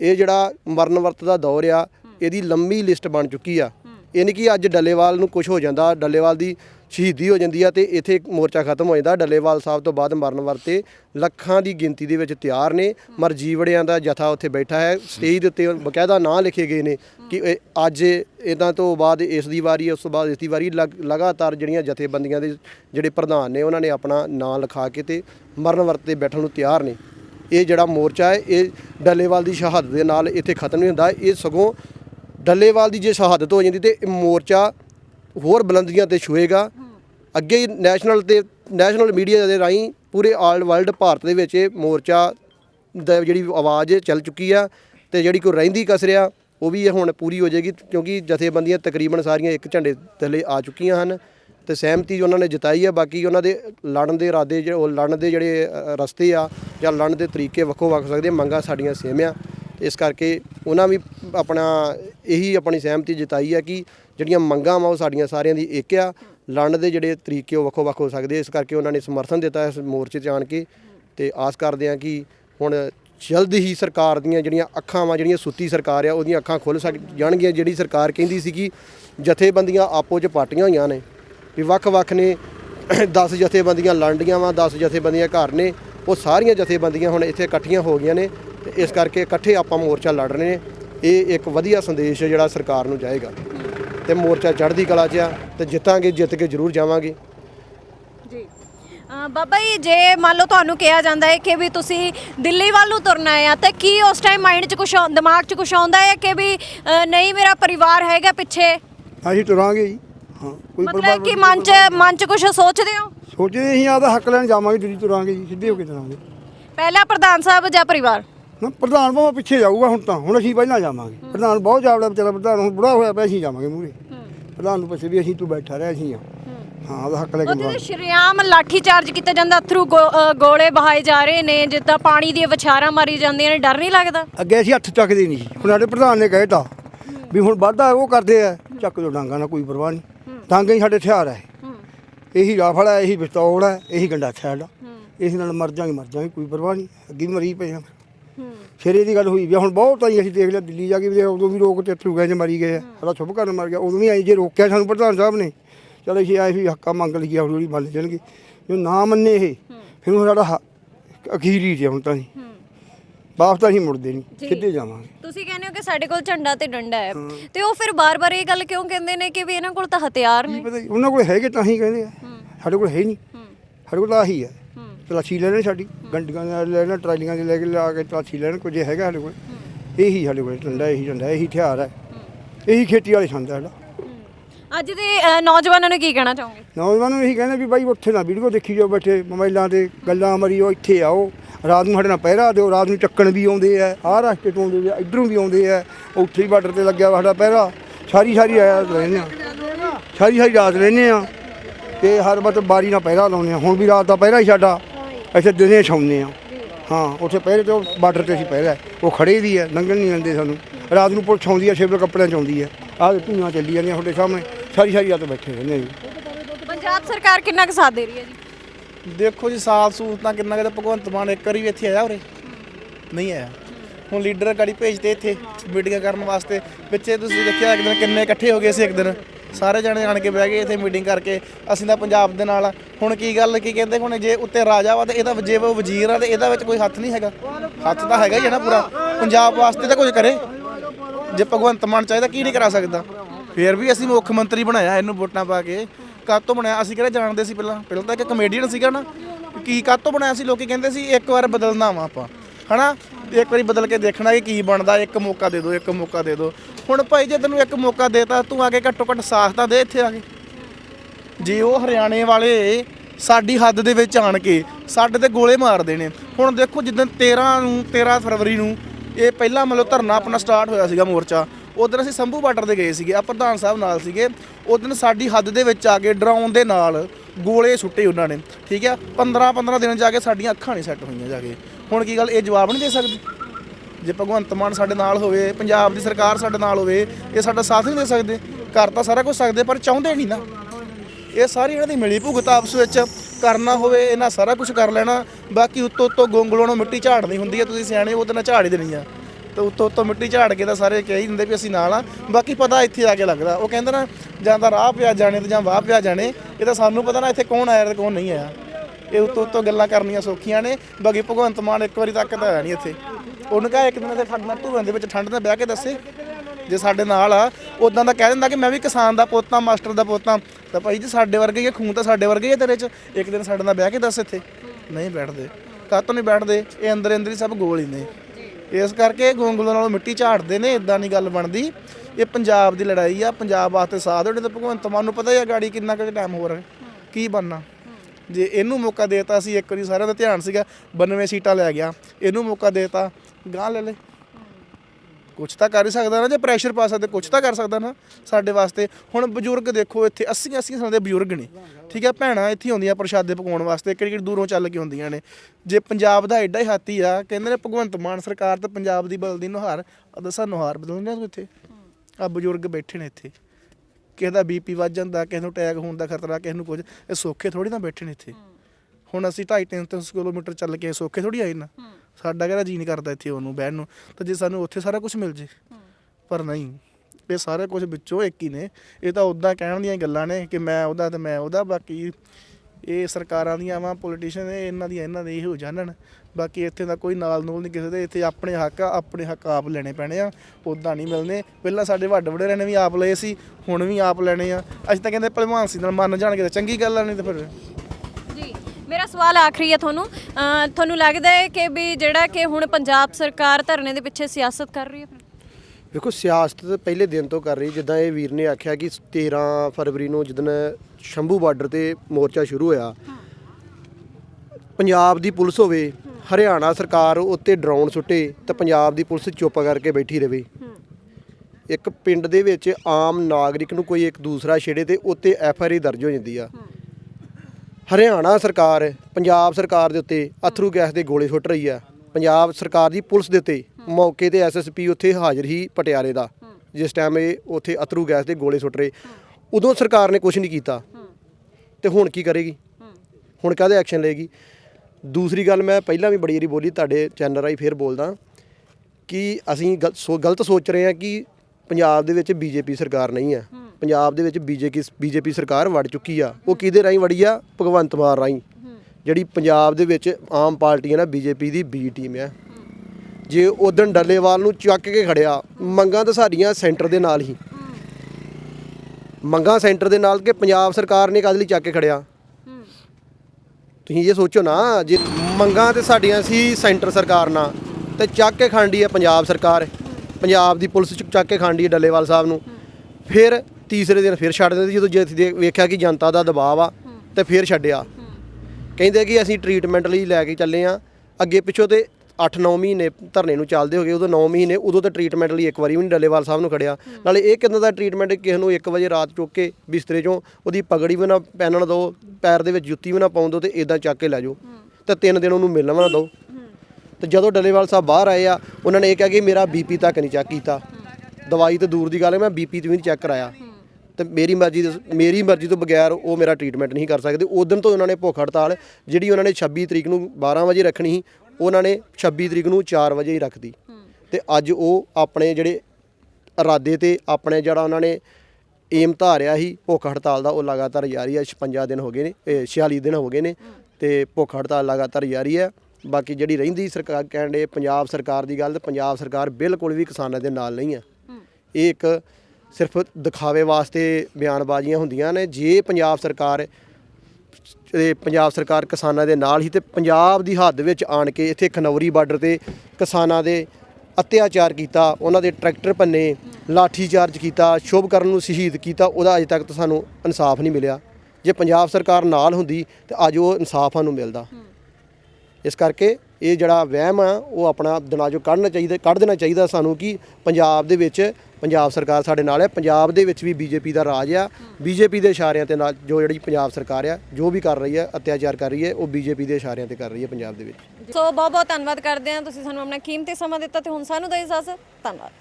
ਇਹ ਜਿਹੜਾ ਮਰਨ ਵਰਤ ਦਾ ਦੌਰ ਆ ਇਹਦੀ ਲੰਮੀ ਲਿਸਟ ਬਣ ਚੁੱਕੀ ਆ। ਇਹ ਨਹੀਂ ਕਿ ਅੱਜ ਡੱਲੇਵਾਲ ਨੂੰ ਕੁਝ ਹੋ ਜਾਂਦਾ ਡੱਲੇਵਾਲ ਦੀ ਸ਼ਹੀਦੀ ਹੋ ਜਾਂਦੀ ਆ ਤੇ ਇੱਥੇ ਮੋਰਚਾ ਖਤਮ ਹੋ ਜਾਂਦਾ। ਡੱਲੇਵਾਲ ਸਾਹਿਬ ਤੋਂ ਬਾਅਦ ਮਰਨ ਵਰਤੇ ਲੱਖਾਂ ਦੀ ਗਿਣਤੀ ਦੇ ਵਿੱਚ ਤਿਆਰ ਨੇ। ਮਰਜੀਵੜਿਆਂ ਦਾ ਜਥਾ ਉੱਥੇ ਬੈਠਾ ਹੈ। ਸਟੇਜ ਦੇ ਉੱਤੇ ਬਕਾਇਦਾ ਨਾਂ ਲਿਖੇ ਗਏ ਨੇ ਕਿ ਅੱਜ ਇਹਨਾਂ ਤੋਂ ਬਾਅਦ ਇਸ ਦੀ ਵਾਰੀ, ਉਸ ਤੋਂ ਬਾਅਦ ਇਸ ਦੀ ਵਾਰੀ ਲਗ- ਲਗਾਤਾਰ ਜਿਹੜੀਆਂ ਜਥੇਬੰਦੀਆਂ ਦੇ ਜਿਹੜੇ ਪ੍ਰਧਾਨ ਨੇ, ਉਹਨਾਂ ਨੇ ਆਪਣਾ ਨਾਂ ਲਿਖਾ ਕੇ ਤੇ ਮਰਨ ਵਰਤੇ ਬੈਠਣ ਨੂੰ ਤਿਆਰ ਨੇ। ਇਹ ਜਿਹੜਾ ਮੋਰਚਾ ਹੈ, ਇਹ ਡੱਲੇਵਾਲ ਦੀ ਸ਼ਹਾਦਤ ਦੇ ਨਾਲ ਇੱਥੇ ਖਤਮ ਨਹੀਂ ਹੁੰਦਾ। ਇਹ ਸਗੋਂ ਡੱਲੇਵਾਲ ਦੀ ਜੇ ਸ਼ਹਾਦਤ ਹੋ ਜਾਂਦੀ ਤੇ ਮੋਰਚਾ ਹੋਰ ਬੁਲੰਦੀਆਂ ਤੇ ਛੂਏਗਾ। ਅੱਗੇ ਹੀ ਨੈਸ਼ਨਲ ਤੇ ਨੈਸ਼ਨਲ ਮੀਡੀਆ ਦੇ ਰਾਹੀਂ ਪੂਰੇ ਆਲ ਵਰਲਡ ਭਾਰਤ ਦੇ ਵਿੱਚ ਇਹ ਮੋਰਚਾ ਦਾ ਜਿਹੜੀ ਆਵਾਜ਼ ਚੱਲ ਚੁੱਕੀ ਆ ਤੇ ਜਿਹੜੀ ਕੋਈ ਰਹਿੰਦੀ ਕਸਰਿਆ ਉਹ ਵੀ ਇਹ ਹੁਣ ਪੂਰੀ ਹੋ ਜਾਏਗੀ ਕਿਉਂਕਿ ਜਥੇਬੰਦੀਆਂ ਤਕਰੀਬਨ ਸਾਰੀਆਂ ਇੱਕ ਝੰਡੇ ਥੱਲੇ ਆ ਚੁੱਕੀਆਂ ਹਨ ਤੇ ਸਹਿਮਤੀ ਉਹਨਾਂ ਨੇ ਜਤਾਈ ਹੈ ਬਾਕੀ ਉਹਨਾਂ ਦੇ ਲੜਨ ਦੇ ਇਰਾਦੇ ਜਿਹੜੇ ਉਹ ਲੜਨ ਦੇ ਜਿਹੜੇ ਰਸਤੇ ਆ ਜਾਂ ਲੜਨ ਦੇ ਤਰੀਕੇ ਵੱਖੋ ਵੱਖ ਸਕਦੇ ਮੰਗਾਂ ਸਾਡੀਆਂ ਸੇਮ ਆ ਇਸ ਕਰਕੇ ਉਹਨਾਂ ਵੀ ਆਪਣਾ ਇਹੀ ਆਪਣੀ ਸਹਿਮਤੀ ਜਤਾਈ ਹੈ ਕਿ ਜਿਹੜੀਆਂ ਮੰਗਾਂ ਵਾ ਉਹ ਸਾਡੀਆਂ ਸਾਰਿਆਂ ਦੀ ਇੱਕ ਆ ਲੜਨ ਦੇ ਜਿਹੜੇ ਤਰੀਕੇ ਉਹ ਵੱਖੋ ਵੱਖ ਹੋ ਸਕਦੇ ਇਸ ਕਰਕੇ ਉਹਨਾਂ ਨੇ ਸਮਰਥਨ ਦਿੱਤਾ ਇਸ ਮੋਰਚੇ 'ਚ ਆਣ ਕੇ ਤੇ ਆਸ ਕਰਦੇ ਹਾਂ ਕਿ ਹੁਣ ਜਲਦ ਹੀ ਸਰਕਾਰ ਦੀਆਂ ਜਿਹੜੀਆਂ ਅੱਖਾਂ ਵਾ, ਜਿਹੜੀਆਂ ਸੁੱਤੀ ਸਰਕਾਰ ਆ, ਉਹਦੀਆਂ ਅੱਖਾਂ ਖੁੱਲ ਸਕ, ਜਾਣਗੀਆਂ। ਜਿਹੜੀ ਸਰਕਾਰ ਕਹਿੰਦੀ ਸੀ ਕਿ ਜਥੇਬੰਦੀਆਂ ਆਪੋ 'ਚ ਪਾਰਟੀਆਂ ਹੋਈਆਂ ਨੇ। ਵੀ ਵੱਖ-ਵੱਖ ਨੇ 10 ਜਥੇਬੰਦੀਆਂ ਲੜਦੀਆਂ ਵਾ 10 ਜਥੇਬੰਦੀਆਂ ਘਰ ਨੇ, ਉਹ ਸਾਰੀਆਂ ਜਥੇਬੰਦੀਆਂ ਹੁਣ ਇੱਥੇ ਇਕੱਠੀਆਂ ਹੋ ਗਈਆਂ ਨੇ ਤੇ ਇਸ ਕਰਕੇ ਇਕੱਠੇ ਆਪਾਂ ਮੋਰਚਾ ਲੜ ਰਹੇ ਨੇ। ਇਹ ਇੱਕ ਵਧੀਆ ਸੰਦੇਸ਼ ਜਿਹੜਾ ਸਰਕਾਰ ਨੂੰ ਜਾਏਗਾ। ਤੇ ਮੋਰਚਾ ਚੜ੍ਹਦੀ ਕਲਾ 'ਚ ਆ ਤੇ ਜਿੱਤਾਂਗੇ ਜਿੱਤ ਕੇ ਜ਼ਰੂਰ ਜਾਵਾਂਗੇ। ਜੀ। ਬਾਬਾ ਜੀ ਜੇ ਮੰਨ ਲਓ ਤੁਹਾਨੂੰ ਕਿਹਾ ਜਾਂਦਾ ਹੈ ਕਿ ਵੀ ਤੁਸੀਂ ਦਿੱਲੀ ਵੱਲ ਨੂੰ ਤੁਰਨਾ ਆ ਤੇ ਕੀ ਉਸ ਟਾਈਮ ਮਾਈਂਡ 'ਚ ਕੁਝ ਦਿਮਾਗ 'ਚ ਕੁਝ ਆਉਂਦਾ ਹੈ ਕਿ ਵੀ ਨਹੀਂ ਮੇਰਾ ਪਰਿਵਾਰ ਹੈਗਾ ਪਿੱਛੇ? ਅਸੀਂ ਤੁਰਾਂਗੇ ਜੀ। ਹਾਂ ਕੋਈ ਮਤਲਬ ਕਿ ਮਨ 'ਚ ਮਨ 'ਚ ਕੁਝ ਸੋਚਦੇ ਹੋ? ਸੋਚਦੇ ਅਸੀਂ ਆਦਾ ਹੱਕ ਲੈਣ ਜਾਵਾਂਗੇ ਦਿੱਲੀ ਤੁਰਾਂਗੇ ਜੀ ਸਿੱਧੇ ਹੋ ਕੇ ਤੁਰਾਂਗੇ। ਪਹਿਲਾ ਪ੍ਰਧਾਨ ਸਾਹਿਬ ਜਾਂ ਪਰਿਵਾਰ? ਨਾ ਪ੍ਰਧਾਨ ਭਾਵੇਂ ਪਿੱਛੇ ਜਾਊਗਾ ਹੁਣ ਤਾਂ। ਹੁਣ ਅਸੀਂ ਪਹਿਲਾਂ ਜਾਵਾਂਗੇ। ਪ੍ਰਧਾਨ ਬਹੁਤ ਜਾਵੜਾ ਵਿਚਾਰਾ ਪ੍ਰਧਾਨ ਹੁਣ ਬੁੜਾ ਹੋਇਆ ਪਿਆ ਅਸੀਂ ਜਾਵਾਂਗੇ ਮੂਰੇ ਪ੍ਰਧਾਨ ਨੂੰ ਪੁੱਛੇ ਵੀ ਅਸੀਂ ਤੂੰ ਬੈਠਾ ਰਿਹਾ ਅਸੀਂ ਆ। ਹਾਂ। ਉਹਦਾ ਹੱਕ ਲੈ ਕੇ ਤੇ ਸ਼ਰੇਆਮ ਲਾਠੀ ਚਾਰਜ ਕੀਤਾ ਜਾਂਦਾ ਅਥਰੂ ਗੋਲੇ ਬਹਾਏ ਜਾ ਰਹੇ ਨੇ ਜਿੱਦਾਂ ਪਾਣੀ ਦੀਆਂ ਵਿਛਾਰਾਂ ਮਾਰੀ ਜਾਂਦੀਆਂ ਨੇ ਡਰ ਨਹੀਂ ਲੱਗਦਾ? ਅੱਗੇ ਅਸੀਂ ਹੱਥ ਚੱਕਦੇ ਨਹੀਂ ਹੁਣ ਸਾਡੇ ਪ੍ਰਧਾਨ ਨੇ ਕਹਿਤਾ ਵੀ ਹੁਣ ਵਾਧਾ ਉਹ ਕਰਦੇ ਆ ਚੱਕ ਦੋ ਡਾਂਗਾ ਨਾਲ ਕੋਈ ਪਰਵਾਹ ਨਹੀਂ। ਡਾਂਗੇ ਹੀ ਸਾਡੇ ਹਥਿਆਰ ਹੈ। ਇਹੀ ਰਾਫਲ ਹੈ ਇਹੀ ਪਿਸਤੌਲ ਹੈ ਇਹੀ ਗੰਡਾ ਛੈੜ ਇਸ ਨਾਲ ਮਰ ਜਾਾਂਗੇ ਮਰ ਜਾਾਂਗੇ ਕੋਈ ਪਰਵਾਹ ਨਹੀਂ। ਅੱਗੇ ਵੀ ਮਰੀ ਪਏ ਆ। ਫਿਰ ਇਹਦੀ ਗੱਲ ਹੋਈ ਵੀ ਹੁਣ ਬਹੁਤ ਆਈ ਅਸੀਂ ਦੇਖ ਲਿਆ ਦਿੱਲੀ ਜਾ ਕੇ ਵੀ ਉਦੋਂ ਵੀ ਰੋਕ ਤੇ ਗਏ ਜੇ ਮਰੀ ਗਏ ਆ। ਸਾਡਾ ਸ਼ੁਭ ਕਰਨ ਮਰ ਗਿਆ ਉਦੋਂ ਵੀ ਆਈ ਜੇ ਰੋਕਿਆ ਸਾਨੂੰ ਪ੍ਰਧਾਨ ਸਾਹਿਬ ਨੇ। ਚਲੋ ਅਸੀਂ ਆਏ ਵੀ ਹੱਕਾ ਮੰਗ ਲਈਏ ਹੌਲੀ ਮੰਨ ਜਾਣਗੇ ਜੋ ਨਾ ਮੰਨੇ ਇਹ ਫਿਰ ਹੁਣ ਸਾਡਾ ਹ- ਅਖੀਰੀ ਜੇ ਹੁਣ ਤਾਂ ਨਹੀਂ ਵਾਪਸ ਤਾਂ ਅਸੀਂ ਮੁੜਦੇ ਨਹੀਂ ਸਿੱਧੇ ਜਾਵਾਂਗੇ। ਤੁਸੀਂ ਕਹਿੰਦੇ ਹੋ ਕਿ ਸਾਡੇ ਕੋਲ ਝੰਡਾ ਤੇ ਡੰਡਾ ਹੈ। ਤੇ ਉਹ ਫਿਰ ਬਾਰ-ਬਾਰ ਇਹ ਗੱਲ ਕਿਉਂ ਕਹਿੰਦੇ ਨੇ ਕਿ ਵੀ ਇਹਨਾਂ ਕੋਲ ਤਾਂ ਹਥਿਆਰ ਨੇ? ਜੀ, ਉਹਨਾਂ ਕੋਲ ਹੈਗੇ ਤਾਂ ਹੀ ਕਹਿੰਦੇ ਆ। ਸਾਡੇ ਕੋਲ ਹੈ ਹੀ। ਨਹੀਂ ਸਾਡੇ ਕੋਲ ਤਾਂ ਆਹੀ ਹੈ। ਤਲਾਸ਼ੀ ਲੈਣੇ ਸਾਡੀ ਗੰਡੀਆਂ ਦੇ ਲੈਣਾ ਟਰਾਲੀਆਂ ਦੇ ਲੈ ਕੇ ਲਾ ਕੇ ਤਲਾਸ਼ੀ ਲੈਣ ਕੁਝ ਹੈਗਾ ਸਾਡੇ ਕੋਲ। ਇਹੀ ਸਾਡੇ ਕੋਲ ਡੰਡਾ ਇਹੀ ਡੰਡਾ ਇਹੀ ਹਥਿਆਰ ਹੈ। ਇਹੀ ਖੇਤੀ ਵਾਲੇ ਸੰਦ ਹੈ ਸਾਡਾ। ਅੱਜ ਦੇ ਅ, ਨੌਜਵਾਨਾਂ ਨੂੰ ਕੀ ਕਹਿਣਾ ਚਾਹੋਗੇ? ਨੌਜਵਾਨ ਨੂੰ ਇਹੀ ਕਹਿੰਦੇ ਵੀ ਬਾਈ ਉੱਥੇ ਨਾ ਵੀਡੀਓ ਦੇਖੀ ਜਾਓ ਬੈਠੇ ਮੋਬਾਈਲਾਂ ਤੇ ਗੱਲਾਂ ਮਰੀਓ ਇੱਥੇ ਆਓ। ਰਾਤ ਨੂੰ ਸਾਡੇ ਨਾਲ ਪਹਿਰਾ ਦਿਓ ਰਾਤ ਨੂੰ ਚੱਕਣ ਵੀ ਆਉਂਦੇ ਆ ਆਹ ਰਸਤੇ ਤੋਂ ਆਉਂਦੇ ਆ ਇਧਰੋਂ ਵੀ ਆਉਂਦੇ ਆ। ਉੱਥੇ ਹੀ ਬਾਰਡਰ ਤੇ ਲੱਗਿਆ ਵਾ ਸਾਡਾ ਪਹਿਰਾ। ਸਾਰੀ ਸਾਰੀ ਆਇਆ ਰਹਿੰਦੇ ਆ। ਸਾਰੀ ਸਾਰੀ ਰਾਤ ਰਹਿੰਦੇ ਆ। ਤੇ ਹਰ ਵਕਤ ਬਾਰੀ ਨਾਲ ਪਹਿਰਾ ਲਾਉਂਦੇ ਆ। ਹੁਣ ਵੀ ਰਾਤ ਦਾ ਪਹਿਰਾ ਹੀ ਸਾਡਾ। ਇੱਥੇ ਦਿਨੇ ਛਾਉਂਦੇ ਆ ਹਾਂ ਉੱਥੇ ਪਹਿਰੇ ਤੇ ਬਾਰਡਰ ਤੇ ਅਸੀਂ ਪਹਿਰਾ। ਉਹ ਖੜੇ ਵੀ ਆ ਲੰਘਣ ਨਹੀਂ ਦਿੰਦੇ ਸਾਨੂੰ। ਰਾਤ ਨੂੰ ਪੁਲਿਸ ਆਉਂਦੀ ਆ ਸਿਵਲ ਕੱਪੜਿਆਂ ਚ ਆਉਂਦੀ ਆ ਆਹ ਧੂਆਂ ਚੱਲੀ ਜਾਂਦੀਆਂ ਤੁਹਾਡੇ ਸਾਹਮਣੇ। ਸਾਰੀ ਸਾਰੀ ਰਾਤ ਬੈਠੇ ਰਹਿੰਦੇ ਆ ਜੀ ਪੰਜਾਬ ਸਰਕਾਰ ਕਿੰਨਾ ਕੁ ਸਾਥ ਦੇ ਰਹੀ ਹੈ ਜੀ? ਦੇਖੋ ਜੀ ਸਾਲ ਸੂਤ ਤਾਂ ਕਿੰਨਾ ਕਿਤੇ ਭਗਵੰਤ ਮਾਨ ਇੱਕ ਵਾਰੀ ਵੀ ਇੱਥੇ ਆਇਆ ਉਰੇ। ਨਹੀਂ ਆਇਆ। ਹੁਣ ਲੀਡਰ ਗਾੜੀ ਭੇਜਦੇ ਇੱਥੇ ਮੀਟਿੰਗਾਂ ਕਰਨ ਵਾਸਤੇ। ਪਿੱਛੇ ਤੁਸੀਂ ਦੇਖਿਆ ਇੱਕ ਦਿਨ ਕਿੰਨੇ ਇਕੱਠੇ ਹੋ ਗਏ ਸੀ ਇੱਕ ਦਿਨ। ਸਾਰੇ ਜਣੇ ਆਣ ਕੇ ਬਹਿ ਗਏ ਇੱਥੇ ਮੀਟਿੰਗ ਕਰਕੇ। ਅਸੀਂ ਤਾਂ ਪੰਜਾਬ ਦੇ ਨਾਲ ਹੁਣ ਕੀ ਗੱਲ ਕੀ ਕਹਿੰਦੇ ਹੁਣ? ਜੇ ਉੱਤੇ ਰਾਜਾ ਵਾ ਤੇ ਇਹਦਾ ਜੇ ਉਹ ਵਜ਼ੀਰ ਆ ਤੇ ਇਹਦਾ ਵਿੱਚ ਕੋਈ ਹੱਥ ਨਹੀਂ ਹੈਗਾ। ਹੱਥ ਤਾਂ ਹੈਗਾ ਹੀ ਹੈ ਨਾ ਪੂਰਾ। ਪੰਜਾਬ ਵਾਸਤੇ ਤਾਂ ਕੁਝ ਕਰੇ। ਜੇ ਭਗਵੰਤ ਮਾਨ ਚਾਹੀਦਾ, ਕੀ ਨਹੀਂ ਕਰਾ ਸਕਦਾ? ਫੇਰ ਵੀ ਅਸੀਂ ਮੁੱਖ ਮੰਤਰੀ ਬਣਾਇਆ, ਇਹਨੂੰ ਵੋਟਾਂ ਪਾ ਕੇ। ਕਾਤੋਂ ਬਣਾਇਆ? ਅਸੀਂ ਕਿਹੜਾ ਜਾਣਦੇ ਸੀ ਪਹਿਲਾਂ? ਪਹਿਲਾਂ ਤਾਂ ਇੱਕ ਕਮੇਡੀਅਨ ਸੀਗਾ ਨਾ। ਕੀ ਕਾਤੋਂ ਬਣਾਇਆ ਸੀ? ਲੋਕੀ ਕਹਿੰਦੇ ਸੀ, ਇੱਕ ਵਾਰ ਬਦਲਣਾ ਵਾ ਆਪਾਂ। ਹਨਾ? ਇੱਕ ਵਾਰੀ ਬਦਲ ਕੇ ਦੇਖਣਾ ਕਿ ਕੀ ਬਣਦਾ, ਇੱਕ ਮੌਕਾ ਦੇ ਦਿਓ ਇੱਕ ਮੌਕਾ ਦੇ ਦਿਓ ਹੁਣ ਭਾਈ ਜੇ ਤੈਨੂੰ ਇੱਕ ਮੌਕਾ ਦੇਤਾ, ਤੂੰ ਆ ਕੇ ਘੱਟੋ ਘੱਟ ਸਾਥ ਤਾਂ ਦੇ ਇੱਥੇ ਆ ਕੇ। ਜੇ ਉਹ ਹਰਿਆਣੇ ਵਾਲੇ ਸਾਡੀ ਹੱਦ ਦੇ ਵਿੱਚ ਆਣ ਕੇ ਸਾਡੇ ਤੇ ਗੋਲੇ ਮਾਰਦੇ ਨੇ ਹੁਣ ਦੇਖੋ ਜਿੱਦਣ 13 ਨੂੰ 13 ਫਰਵਰੀ ਨੂੰ ਇਹ ਪਹਿਲਾ ਮਤਲਬ ਧਰਨਾ ਆਪਣਾ ਸਟਾਰਟ ਹੋਇਆ ਸੀਗਾ ਮੋਰਚਾ, ਉਦੋਂ ਅਸੀਂ ਸੰਭੂ ਬਾਰਡਰ ਤੇ ਗਏ ਸੀਗੇ, ਆ ਪ੍ਰਧਾਨ ਸਾਹਿਬ ਨਾਲ ਸੀਗੇ। ਉਦੋਂ ਸਾਡੀ ਹੱਦ ਦੇ ਵਿੱਚ ਆ ਕੇ ਡਰਾਉਣ ਦੇ ਨਾਲ ਗੋਲੇ ਸੁੱਟੇ ਉਹਨਾਂ ਨੇ, ਠੀਕ ਆ? 15 15 ਦਿਨ ਜਾ ਕੇ ਸਾਡੀਆਂ ਅੱਖਾਂ ਨਹੀਂ ਸੈੱਟ ਹੋਈਆਂ ਜਾ ਕੇ। ਹੁਣ ਕੀ ਗੱਲ, ਇਹ ਜਵਾਬ ਨਹੀਂ ਦੇ ਸਕਦੀ? ਜੇ ਭਗਵੰਤ ਮਾਨ ਸਾਡੇ ਨਾਲ ਹੋਵੇ, ਪੰਜਾਬ ਦੀ ਸਰਕਾਰ ਸਾਡੇ ਨਾਲ ਹੋਵੇ, ਇਹ ਸਾਡਾ ਸਾਥ ਨਹੀਂ ਦੇ ਸਕਦੇ। ਕਰ ਤਾਂ ਸਾਰਾ ਕੁਝ ਸਕਦੇ, ਪਰ ਚਾਹੁੰਦੇ ਨਹੀਂ ਨਾ। ਇਹ ਸਾਰੀ ਇਹਨਾਂ ਦੀ ਮਿਲੀ ਭੁਗਤ ਆਪਸ ਵਿੱਚ। ਕਰਨਾ ਹੋਵੇ, ਇਹਨਾਂ ਸਾਰਾ ਕੁਝ ਕਰ ਲੈਣਾ। ਬਾਕੀ ਉੱਤੋਂ ਉੱਤੋਂ ਗੋਂਗਲੋਂ ਨੂੰ ਮਿੱਟੀ ਝਾੜਨੀ ਹੁੰਦੀ ਹੈ, ਤੁਸੀਂ ਸਿਆਣੇ ਉਹਦੇ ਨਾਲ ਝਾੜ ਹੀ ਦੇਣੀ ਆ। ਤੇ ਉੱਤੋਂ ਉੱਤੋਂ ਮਿੱਟੀ ਝਾੜ ਕੇ ਤਾਂ ਸਾਰੇ ਕਹਿ ਹੀ ਦਿੰਦੇ ਵੀ ਅਸੀਂ ਨਾਲ ਆ। ਬਾਕੀ ਪਤਾ ਇੱਥੇ ਆ ਕੇ ਲੱਗਦਾ। ਉਹ ਕਹਿੰਦੇ ਨਾ, ਜਾਂ ਤਾਂ ਰਾਹ ਪਿਆ ਜਾਣੇ ਤੇ ਜਾਂ ਵਾਹ ਪਿਆ ਜਾਣੇ, ਇਹ ਤਾਂ ਸਾਨੂੰ ਪਤਾ ਨਾ ਇੱਥੇ ਕੌਣ ਆਇਆ ਤੇ ਕੌਣ ਨਹੀਂ ਆਇਆ। ਇਹ ਉੱਤੋਂ ਉੱਤੋਂ ਗੱਲਾਂ ਕਰਨੀਆਂ ਸੌਖੀਆਂ ਨੇ। ਬਾਕੀ ਭਗਵੰਤ ਮਾਨ ਇੱਕ ਵਾਰੀ ਤੱਕ ਤਾਂ ਆਇਆ ਨਹੀਂ ਇੱਥੇ। ਉਹਨੂੰ ਕਹਾ ਇੱਕ ਦਿਨ ਦੇ ਠੰਡ ਨਾਲ ਧੂਆਂ ਦੇ ਵਿੱਚ ਠੰਡ ਨਾਲ ਬਹਿ ਕੇ ਦੱਸੇ। ਜੇ ਸਾਡੇ ਨਾਲ ਆ ਉਦਾਂ ਦਾ ਕਹਿ ਦਿੰਦਾ ਕਿ ਮੈਂ ਵੀ ਕਿਸਾਨ ਦਾ ਪੋਤਾ ਮਾਸਟਰ ਦਾ ਪੋਤਾ। ਤਾਂ ਭਾਈ ਜੀ ਸਾਡੇ ਵਰਗੇ ਹੀ ਆ, ਖੂਨ ਤਾਂ ਸਾਡੇ ਵਰਗੇ ਹੀ ਆ ਤੇਰੇ 'ਚ। ਇੱਕ ਦਿਨ ਸਾਡੇ ਨਾਲ ਬਹਿ ਕੇ ਦੱਸ ਇੱਥੇ। ਨਹੀਂ ਬੈਠਦੇ। ਕਾਹਤੋਂ ਨਹੀਂ ਬੈਠਦੇ? ਇਹ ਅੰਦਰ ਅੰਦਰ ਹੀ ਸਭ ਗੋਲ ਹੀ ਨੇ। ਇਸ ਕਰਕੇ ਗੋਂਗਲੋਂ ਨਾਲੋਂ ਮਿੱਟੀ ਝਾੜਦੇ ਨੇ ਇਦਾਂ ਨਹੀਂ ਗੱਲ ਬਣਦੀ। ਇਹ ਪੰਜਾਬ ਦੀ ਲੜਾਈ ਆ ਪੰਜਾਬ ਵਾਸਤੇ ਸਾਥ ਦੇਣੇ ਤੇ ਭਗਵੰਤ ਮਾਨ ਨੂੰ ਪਤਾ ਹੀ ਆ ਗਾੜੀ ਕਿੰਨਾ ਕੁ ਟਾਈਮ ਹੋ ਰਿਹਾ ਕੀ ਬਣਨਾ? ਜੇ ਇਹਨੂੰ ਮੌਕਾ ਦੇਤਾ ਸੀ ਇੱਕ ਵਾਰੀ ਸਾਰਿਆਂ ਦਾ ਧਿਆਨ ਸੀਗਾ 92 ਸੀਟਾਂ ਲੈ ਗਿਆ। ਇਹਨੂੰ ਮੌਕਾ ਦੇਤਾ ਗਾਂ ਲੈ ਲੈ। ਕੁਛ ਤਾਂ ਕਰ ਹੀ ਸਕਦਾ ਨਾ, ਜੇ ਪ੍ਰੈਸ਼ਰ ਪਾ ਸਕਦੇ, ਕੁਛ ਤਾਂ ਕਰ ਸਕਦਾ ਨਾ ਸਾਡੇ ਵਾਸਤੇ। ਹੁਣ ਬਜ਼ੁਰਗ ਦੇਖੋ, ਇੱਥੇ 80 80 ਸਾਲ ਦੇ ਬਜ਼ੁਰਗ ਨੇ। ਠੀਕ ਹੈ, ਭੈਣਾਂ ਇੱਥੇ ਆਉਂਦੀਆਂ ਪ੍ਰਸ਼ਾਦੇ ਪਕਾਉਣ ਵਾਸਤੇ ਕਿਹੜੀ ਕਿਹੜੀ ਦੂਰੋਂ ਚੱਲ ਕੇ ਆਉਂਦੀਆਂ ਨੇ। ਜੇ ਪੰਜਾਬ ਦਾ ਐਡਾ ਹੀ ਹਾਤੀ ਆ, ਕਹਿੰਦੇ ਨੇ ਭਗਵੰਤ ਮਾਨ ਸਰਕਾਰ ਤੇ ਪੰਜਾਬ ਦੀ ਬਦਲਦੀ ਨੁਹਾਰ ਆ ਦੱਸਾਂ ਨੁਹਾਰ ਬਦਲਣਾ ਤੂੰ ਇੱਥੇ? ਆ ਬਜ਼ੁਰਗ ਬੈਠੇ ਨੇ ਇੱਥੇ। ਕਿਸੇ ਦਾ ਬੀਪੀ ਵੱਧ ਜਾਂਦਾ ਕਿਸੇ ਨੂੰ ਅਟੈਕ ਹੋਣ ਦਾ ਖਤਰਾ ਕਿਸੇ ਨੂੰ ਕੁਝ ਇਹ ਸੌਖੇ ਥੋੜੀ ਨਾ ਬੈਠੇ ਨੇ ਇੱਥੇ। ਹੁਣ ਅਸੀਂ 2.5 300 ਕਿਲੋਮੀਟਰ ਚੱਲ ਕੇ ਸੌਖੇ ਥੋੜੀ ਆਏ ਨਾ। ਸਾਡਾ ਕਿਹੜਾ ਜੀ ਨਹੀਂ ਕਰਦਾ ਇੱਥੇ ਉਹਨੂੰ ਬਹਿਣ ਨੂੰ। ਤਾਂ ਜੇ ਸਾਨੂੰ ਉੱਥੇ ਸਾਰਾ ਕੁਝ ਮਿਲ ਜੇ ਪਰ ਨਹੀਂ ਇਹ ਸਾਰੇ ਕੁਝ ਵਿੱਚੋਂ ਇੱਕ ਹੀ ਨੇ। ਇਹ ਤਾਂ ਉਦਾਂ ਕਹਿਣ ਦੀਆਂ ਗੱਲਾਂ ਨੇ ਕਿ ਮੈਂ ਉਹਦਾ ਤੇ ਮੈਂ ਉਹਦਾ ਬਾਕੀ ਇਹ ਸਰਕਾਰਾਂ ਦੀਆਂ ਵਾ ਪੋਲੀਟੀਸ਼ੀਅਨ ਇਹਨਾਂ ਦੀਆਂ ਇਹਨਾਂ ਦੇ ਇਹੋ ਜਾਣਨ। ਬਾਕੀ ਇੱਥੇ ਦਾ ਕੋਈ ਨਾਲ ਨੂਲ ਨਹੀਂ ਕਿਸੇ ਦੇ ਇੱਥੇ ਆਪਣੇ ਹੱਕ ਆ ਆਪਣੇ ਹੱਕ ਆਪ ਲੈਣੇ ਪੈਣੇ ਆ ਉਦਾਂ ਨਹੀਂ ਮਿਲਨੇ ਪਹਿਲਾਂ ਸਾਡੇ ਵੱਡ ਵਡੇਰਿਆਂ ਨੇ ਵੀ ਆਪ ਲਏ ਸੀ ਹੁਣ ਵੀ ਆਪ ਲੈਣੇ ਆ। ਅਸੀਂ ਤਾਂ ਕਹਿੰਦੇ ਭਲਵਾਨ ਸੀ ਨਾਲ ਮੰਨ ਜਾਣਗੇ ਤਾਂ ਚੰਗੀ ਗੱਲ ਆ ਨਹੀਂ ਤਾਂ ਫਿਰ। ਜੀ ਮੇਰਾ ਸਵਾਲ ਆਖਰੀ ਹੈ ਤੁਹਾਨੂੰ। ਤੁਹਾਨੂੰ ਲੱਗਦਾ ਹੈ ਕਿ ਵੀ ਜਿਹੜਾ ਕਿ ਹੁਣ ਪੰਜਾਬ ਸਰਕਾਰ ਧਰਨੇ ਦੇ ਪਿੱਛੇ ਸਿਆਸਤ ਕਰ ਰਹੀ ਹੈ ਫਿਰ? ਵੇਖੋ ਸਿਆਸਤ ਤਾਂ ਪਹਿਲੇ ਦਿਨ ਤੋਂ ਕਰ ਰਹੀ ਜਿੱਦਾਂ ਇਹ ਵੀਰ ਨੇ ਆਖਿਆ ਕਿ 13 ਫਰਵਰੀ ਨੂੰ ਜਦੋਂ ਸ਼ੰਭੂ ਬਾਰਡਰ ਤੇ ਮੋਰਚਾ ਸ਼ੁਰੂ ਹੋਇਆ ਪੰਜਾਬ ਦੀ ਪੁਲਿਸ ਹੋਵੇ ਹਰਿਆਣਾ ਸਰਕਾਰ ਉੱਤੇ ਡਰਾਉਣ ਸੁੱਟੇ ਤਾਂ ਪੰਜਾਬ ਦੀ ਪੁਲਿਸ ਚੁੱਪ ਕਰਕੇ ਬੈਠੀ ਰਵੇ। ਇੱਕ ਪਿੰਡ ਦੇ ਵਿੱਚ ਆਮ ਨਾਗਰਿਕ ਨੂੰ ਕੋਈ ਇੱਕ ਦੂਸਰਾ ਛੇੜੇ ਤੇ ਉੱਤੇ ਐਫ ਆਈ ਆਰ ਦਰਜ ਹੋ ਜਾਂਦੀ ਆ। ਹਰਿਆਣਾ ਸਰਕਾਰ, ਪੰਜਾਬ ਸਰਕਾਰ ਦੇ ਉੱਤੇ ਅਥਰੂ ਗੈਸ ਦੇ ਗੋਲੇ ਸੁੱਟ ਰਹੀ ਆ। ਪੰਜਾਬ ਸਰਕਾਰ ਦੀ ਪੁਲਿਸ ਦੇ ਉੱਤੇ ਮੌਕੇ ਤੇ ਐਸਐਸਪੀ ਉੱਥੇ ਹਾਜ਼ਰ ਹੀ ਪਟਿਆਲੇ ਦਾ, ਜਿਸ ਟਾਈਮ ਇਹ ਉੱਥੇ ਅਥਰੂ ਗੈਸ ਦੇ ਗੋਲੇ ਸੁੱਟ ਰਹੇ। ਉਦੋਂ ਸਰਕਾਰ ਨੇ ਕੁਝ ਨਹੀਂ ਕੀਤਾ। ਤੇ ਹੁਣ ਕੀ ਕਰੇਗੀ? ਹੁਣ ਕਾਹਦੇ ਐਕਸ਼ਨ ਲਏਗੀ? ਦੂਸਰੀ ਗੱਲ ਮੈਂ ਪਹਿਲਾਂ ਵੀ ਬੜੀ ਵਾਰੀ ਬੋਲੀ ਤੁਹਾਡੇ ਚੈਨਲ ਰਾਹੀਂ ਫੇਰ ਬੋਲਦਾ ਕਿ ਅਸੀਂ ਗਲਤ ਸੋਚ ਰਹੇ ਹਾਂ ਕਿ ਪੰਜਾਬ ਦੇ ਵਿੱਚ ਬੀਜੇਪੀ ਸਰਕਾਰ ਨਹੀਂ ਹੈ। ਪੰਜਾਬ ਦੇ ਵਿੱਚ ਬੀਜੇਪੀ ਬੀਜੇਪੀ ਸਰਕਾਰ ਵੜ ਚੁੱਕੀ ਆ। ਉਹ ਕਿਹਦੇ ਰਾਹੀਂ ਵੜੀ ਆ? ਭਗਵੰਤ ਮਾਨ ਰਾਹੀਂ। ਜਿਹੜੀ ਪੰਜਾਬ ਦੇ ਵਿੱਚ ਆਮ ਪਾਰਟੀ ਹੈ ਨਾ ਬੀਜੇਪੀ ਦੀ ਬੀ ਟੀਮ ਹੈ ਜੇ ਉਦਣ ਡੱਲੇਵਾਲ ਨੂੰ ਚੱਕ ਕੇ ਖੜਿਆ ਮੰਗਾਂ ਤਾਂ ਸਾਡੀਆਂ ਸੈਂਟਰ ਦੇ ਨਾਲ ਹੀ। ਮੰਗਾਂ ਸੈਂਟਰ ਦੇ ਨਾਲ ਕਿ ਪੰਜਾਬ ਸਰਕਾਰ ਨੇ ਕਦ ਲਈ ਚੱਕ ਕੇ ਖੜਿਆ। ਤੁਸੀਂ ਇਹ ਸੋਚੋ ਨਾ, ਜੇ ਮੰਗਾਂ ਤੇ ਸਾਡੀਆਂ ਸੀ ਸੈਂਟਰ ਸਰਕਾਰ ਨਾਲ, ਤੇ ਚੱਕ ਕੇ ਖਾਂਡੀ ਹੈ ਪੰਜਾਬ ਸਰਕਾਰ। ਪੰਜਾਬ ਦੀ ਪੁਲਿਸ ਚ ਚੱਕ ਕੇ ਖਾਂਡੀ ਹੈ ਡੱਲੇਵਾਲ ਸਾਹਿਬ ਨੂੰ। ਫਿਰ ਤੀਸਰੇ ਦਿਨ ਫਿਰ ਛੱਡ ਦਿੰਦੇ ਜਦੋਂ ਜੇ ਦੇ- ਵੇਖਿਆ ਕਿ ਜਨਤਾ ਦਾ ਦਬਾਅ ਆ ਤੇ ਫਿਰ ਛੱਡਿਆ। ਕਹਿੰਦੇ ਕਿ ਅਸੀਂ ਟ੍ਰੀਟਮੈਂਟ ਲਈ ਲੈ ਕੇ ਚੱਲੇ ਆ ਅੱਗੇ ਪਿੱਛੋਂ ਤੇ 8-9 ਮਹੀਨੇ ਧਰਨੇ ਨੂੰ ਚੱਲਦੇ ਹੋ ਗਏ ਉਦੋਂ 9 ਮਹੀਨੇ ਉਦੋਂ ਤਾਂ ਟ੍ਰੀਟਮੈਂਟ ਲਈ ਇੱਕ ਵਾਰੀ ਵੀ ਨਹੀਂ ਡੱਲੇਵਾਲ ਸਾਹਿਬ ਨੂੰ ਖੜਿਆ। ਨਾਲੇ ਇਹ ਕਿੰਨਾ ਦਾ ਟ੍ਰੀਟਮੈਂਟ ਕਿਸੇ ਨੂੰ 1 ਵਜੇ ਰਾਤ ਚੁੱਕ ਕੇ ਬਿਸਤਰੇ 'ਚੋਂ ਉਹਦੀ ਪਗੜੀ ਵੀ ਨਾ ਪਹਿਨਣ ਦਿਓ ਪੈਰ ਦੇ ਵਿੱਚ ਜੁੱਤੀ ਵੀ ਨਾ ਪਾਉਣ ਦਿਓ ਤੇ ਇਦਾਂ ਚੱਕ ਕੇ ਲੈ ਜਾਓ। ਤੇ ਤਿੰਨ ਦਿਨ ਉਹਨੂੰ ਮਿਲਣ ਨਾ ਦਿਓ ਤੇ ਜਦੋਂ ਡੱਲੇਵਾਲ ਸਾਹਿਬ ਬਾਹਰ ਆਏ ਆ ਉਹਨਾਂ ਨੇ ਇਹ ਕਿਹਾ ਕਿ ਮੇਰਾ ਬੀਪੀ ਤੱਕ ਨਹੀਂ ਚੈੱਕ ਕੀਤਾ। ਦਵਾਈ ਤੇ ਦੂਰ ਦੀ ਗੱਲ ਹੈ ਮੈਂ ਬੀਪੀ ਤੇ ਵੀ ਨਹੀਂ ਚੈੱਕ ਕਰਾਇਆ। ਤੇ ਮੇਰੀ ਮਰਜ਼ੀ ਦੇ ਮੇਰੀ ਮਰਜ਼ੀ ਤੋਂ ਬਗੈਰ ਉਹ ਮੇਰਾ ਟ੍ਰੀਟਮੈਂਟ ਨਹੀਂ ਕਰ ਸਕਦੇ। ਉਦੋਂ ਤੋਂ ਉਹਨਾਂ ਨੇ ਭੁੱਖ ਹੜਤਾਲ ਜਿਹੜੀ ਉਹਨਾਂ ਨੇ 26 ਤਰੀਕ ਨੂੰ 12 ਵਜੇ ਰੱਖਣੀ ਸੀ ਉਹਨਾਂ ਨੇ 26 ਤਰੀਕ ਨੂੰ 4 ਵਜੇ ਹੀ ਰੱਖਦੀ ਤੇ ਅੱਜ ਉਹ ਆਪਣੇ ਜਿਹੜੇ ਇਰਾਦੇ ਤੇ ਆਪਣੇ ਜਿਹੜਾ ਉਹਨਾਂ ਨੇ ਏਮ ਧਾਰਿਆ ਸੀ, ਭੁੱਖ ਹੜਤਾਲ ਦਾ, ਉਹ ਲਗਾਤਾਰ ਜਾਰੀ ਹੈ 56 ਦਿਨ ਹੋ ਗਏ ਨੇ, ਇਹ 46 ਦਿਨ ਹੋ ਗਏ ਨੇ, ਤੇ ਭੁੱਖ ਹੜਤਾਲ ਲਗਾਤਾਰ ਜਾਰੀ ਹੈ ਬਾਕੀ ਜਿਹੜੀ ਰਹਿੰਦੀ ਸਰਕਾਰ ਕਹਿੰਦੇ ਪੰਜਾਬ ਸਰਕਾਰ ਦੀ ਗੱਲ, ਤੇ ਪੰਜਾਬ ਸਰਕਾਰ ਬਿਲਕੁਲ ਵੀ ਕਿਸਾਨਾਂ ਦੇ ਨਾਲ ਨਹੀਂ ਹੈ ਇਹ ਇੱਕ ਸਿਰਫ ਦਿਖਾਵੇ ਵਾਸਤੇ ਬਿਆਨਬਾਜ਼ੀਆਂ ਹੁੰਦੀਆਂ ਨੇ। ਜੇ ਪੰਜਾਬ ਸਰਕਾਰ ਤੇ ਪੰਜਾਬ ਸਰਕਾਰ ਕਿਸਾਨਾਂ ਦੇ ਨਾਲ ਹੀ ਤੇ ਪੰਜਾਬ ਦੀ ਹੱਦ ਵਿੱਚ ਆਣ ਕੇ ਇੱਥੇ ਖਨੌਰੀ ਬਾਰਡਰ ਤੇ ਕਿਸਾਨਾਂ ਦੇ ਅਤਿਆਚਾਰ ਕੀਤਾ ਉਹਨਾਂ ਦੇ ਟਰੈਕਟਰ ਪੰਨੇ ਲਾਠੀ ਚਾਰਜ ਕੀਤਾ ਸ਼ੁਭਕਰਨ ਨੂੰ ਸ਼ਹੀਦ ਕੀਤਾ ਉਹਦਾ ਅਜੇ ਤੱਕ ਤਾਂ ਸਾਨੂੰ ਇਨਸਾਫ ਨਹੀਂ ਮਿਲਿਆ। ਜੇ ਪੰਜਾਬ ਸਰਕਾਰ ਨਾਲ ਹੁੰਦੀ ਤੇ ਅੱਜ ਉਹ ਇਨਸਾਫ ਸਾਨੂੰ ਮਿਲਦਾ। ਇਸ ਕਰਕੇ ਇਹ ਜਿਹੜਾ ਵਹਿਮ ਆ, ਉਹ ਆਪਣਾ ਦਿਮਾਗੋਂ ਕੱਢਣਾ ਚਾਹੀਦਾ, ਕੱਢ ਦੇਣਾ ਚਾਹੀਦਾ ਸਾਨੂੰ ਕਿ ਪੰਜਾਬ ਦੇ ਵਿੱਚ, ਪੰਜਾਬ ਸਰਕਾਰ ਸਾਡੇ ਨਾਲ ਹੈ, ਪੰਜਾਬ ਦੇ ਵਿੱਚ ਵੀ ਬੀਜੇਪੀ ਦਾ ਰਾਜ ਆ, ਬੀਜੇਪੀ ਦੇ ਇਸ਼ਾਰਿਆਂ ਤੇ ਨਾਲ ਜੋ ਜਿਹੜੀ ਪੰਜਾਬ ਸਰਕਾਰ ਆ, ਜੋ ਵੀ ਕਰ ਰਹੀ ਹੈ, ਅਤਿਆਚਾਰ ਕਰ ਰਹੀ ਹੈ, ਉਹ ਬੀਜੇਪੀ ਦੇ ਇਸ਼ਾਰਿਆਂ ਤੇ ਕਰ ਰਹੀ ਹੈ ਪੰਜਾਬ ਦੇ ਵਿੱਚ। ਸੋ ਬਹੁਤ ਬਹੁਤ ਧੰਨਵਾਦ ਕਰਦੇ ਹਾਂ ਤੁਸੀਂ ਸਾਨੂੰ ਆਪਣਾ ਕੀਮਤੀ ਸਮਾਂ ਦਿੱਤਾ ਤੇ ਹੁਣ ਸਾਨੂੰ ਦੋ ਇਜਾਜ਼ਤ, ਧੰਨਵਾਦ।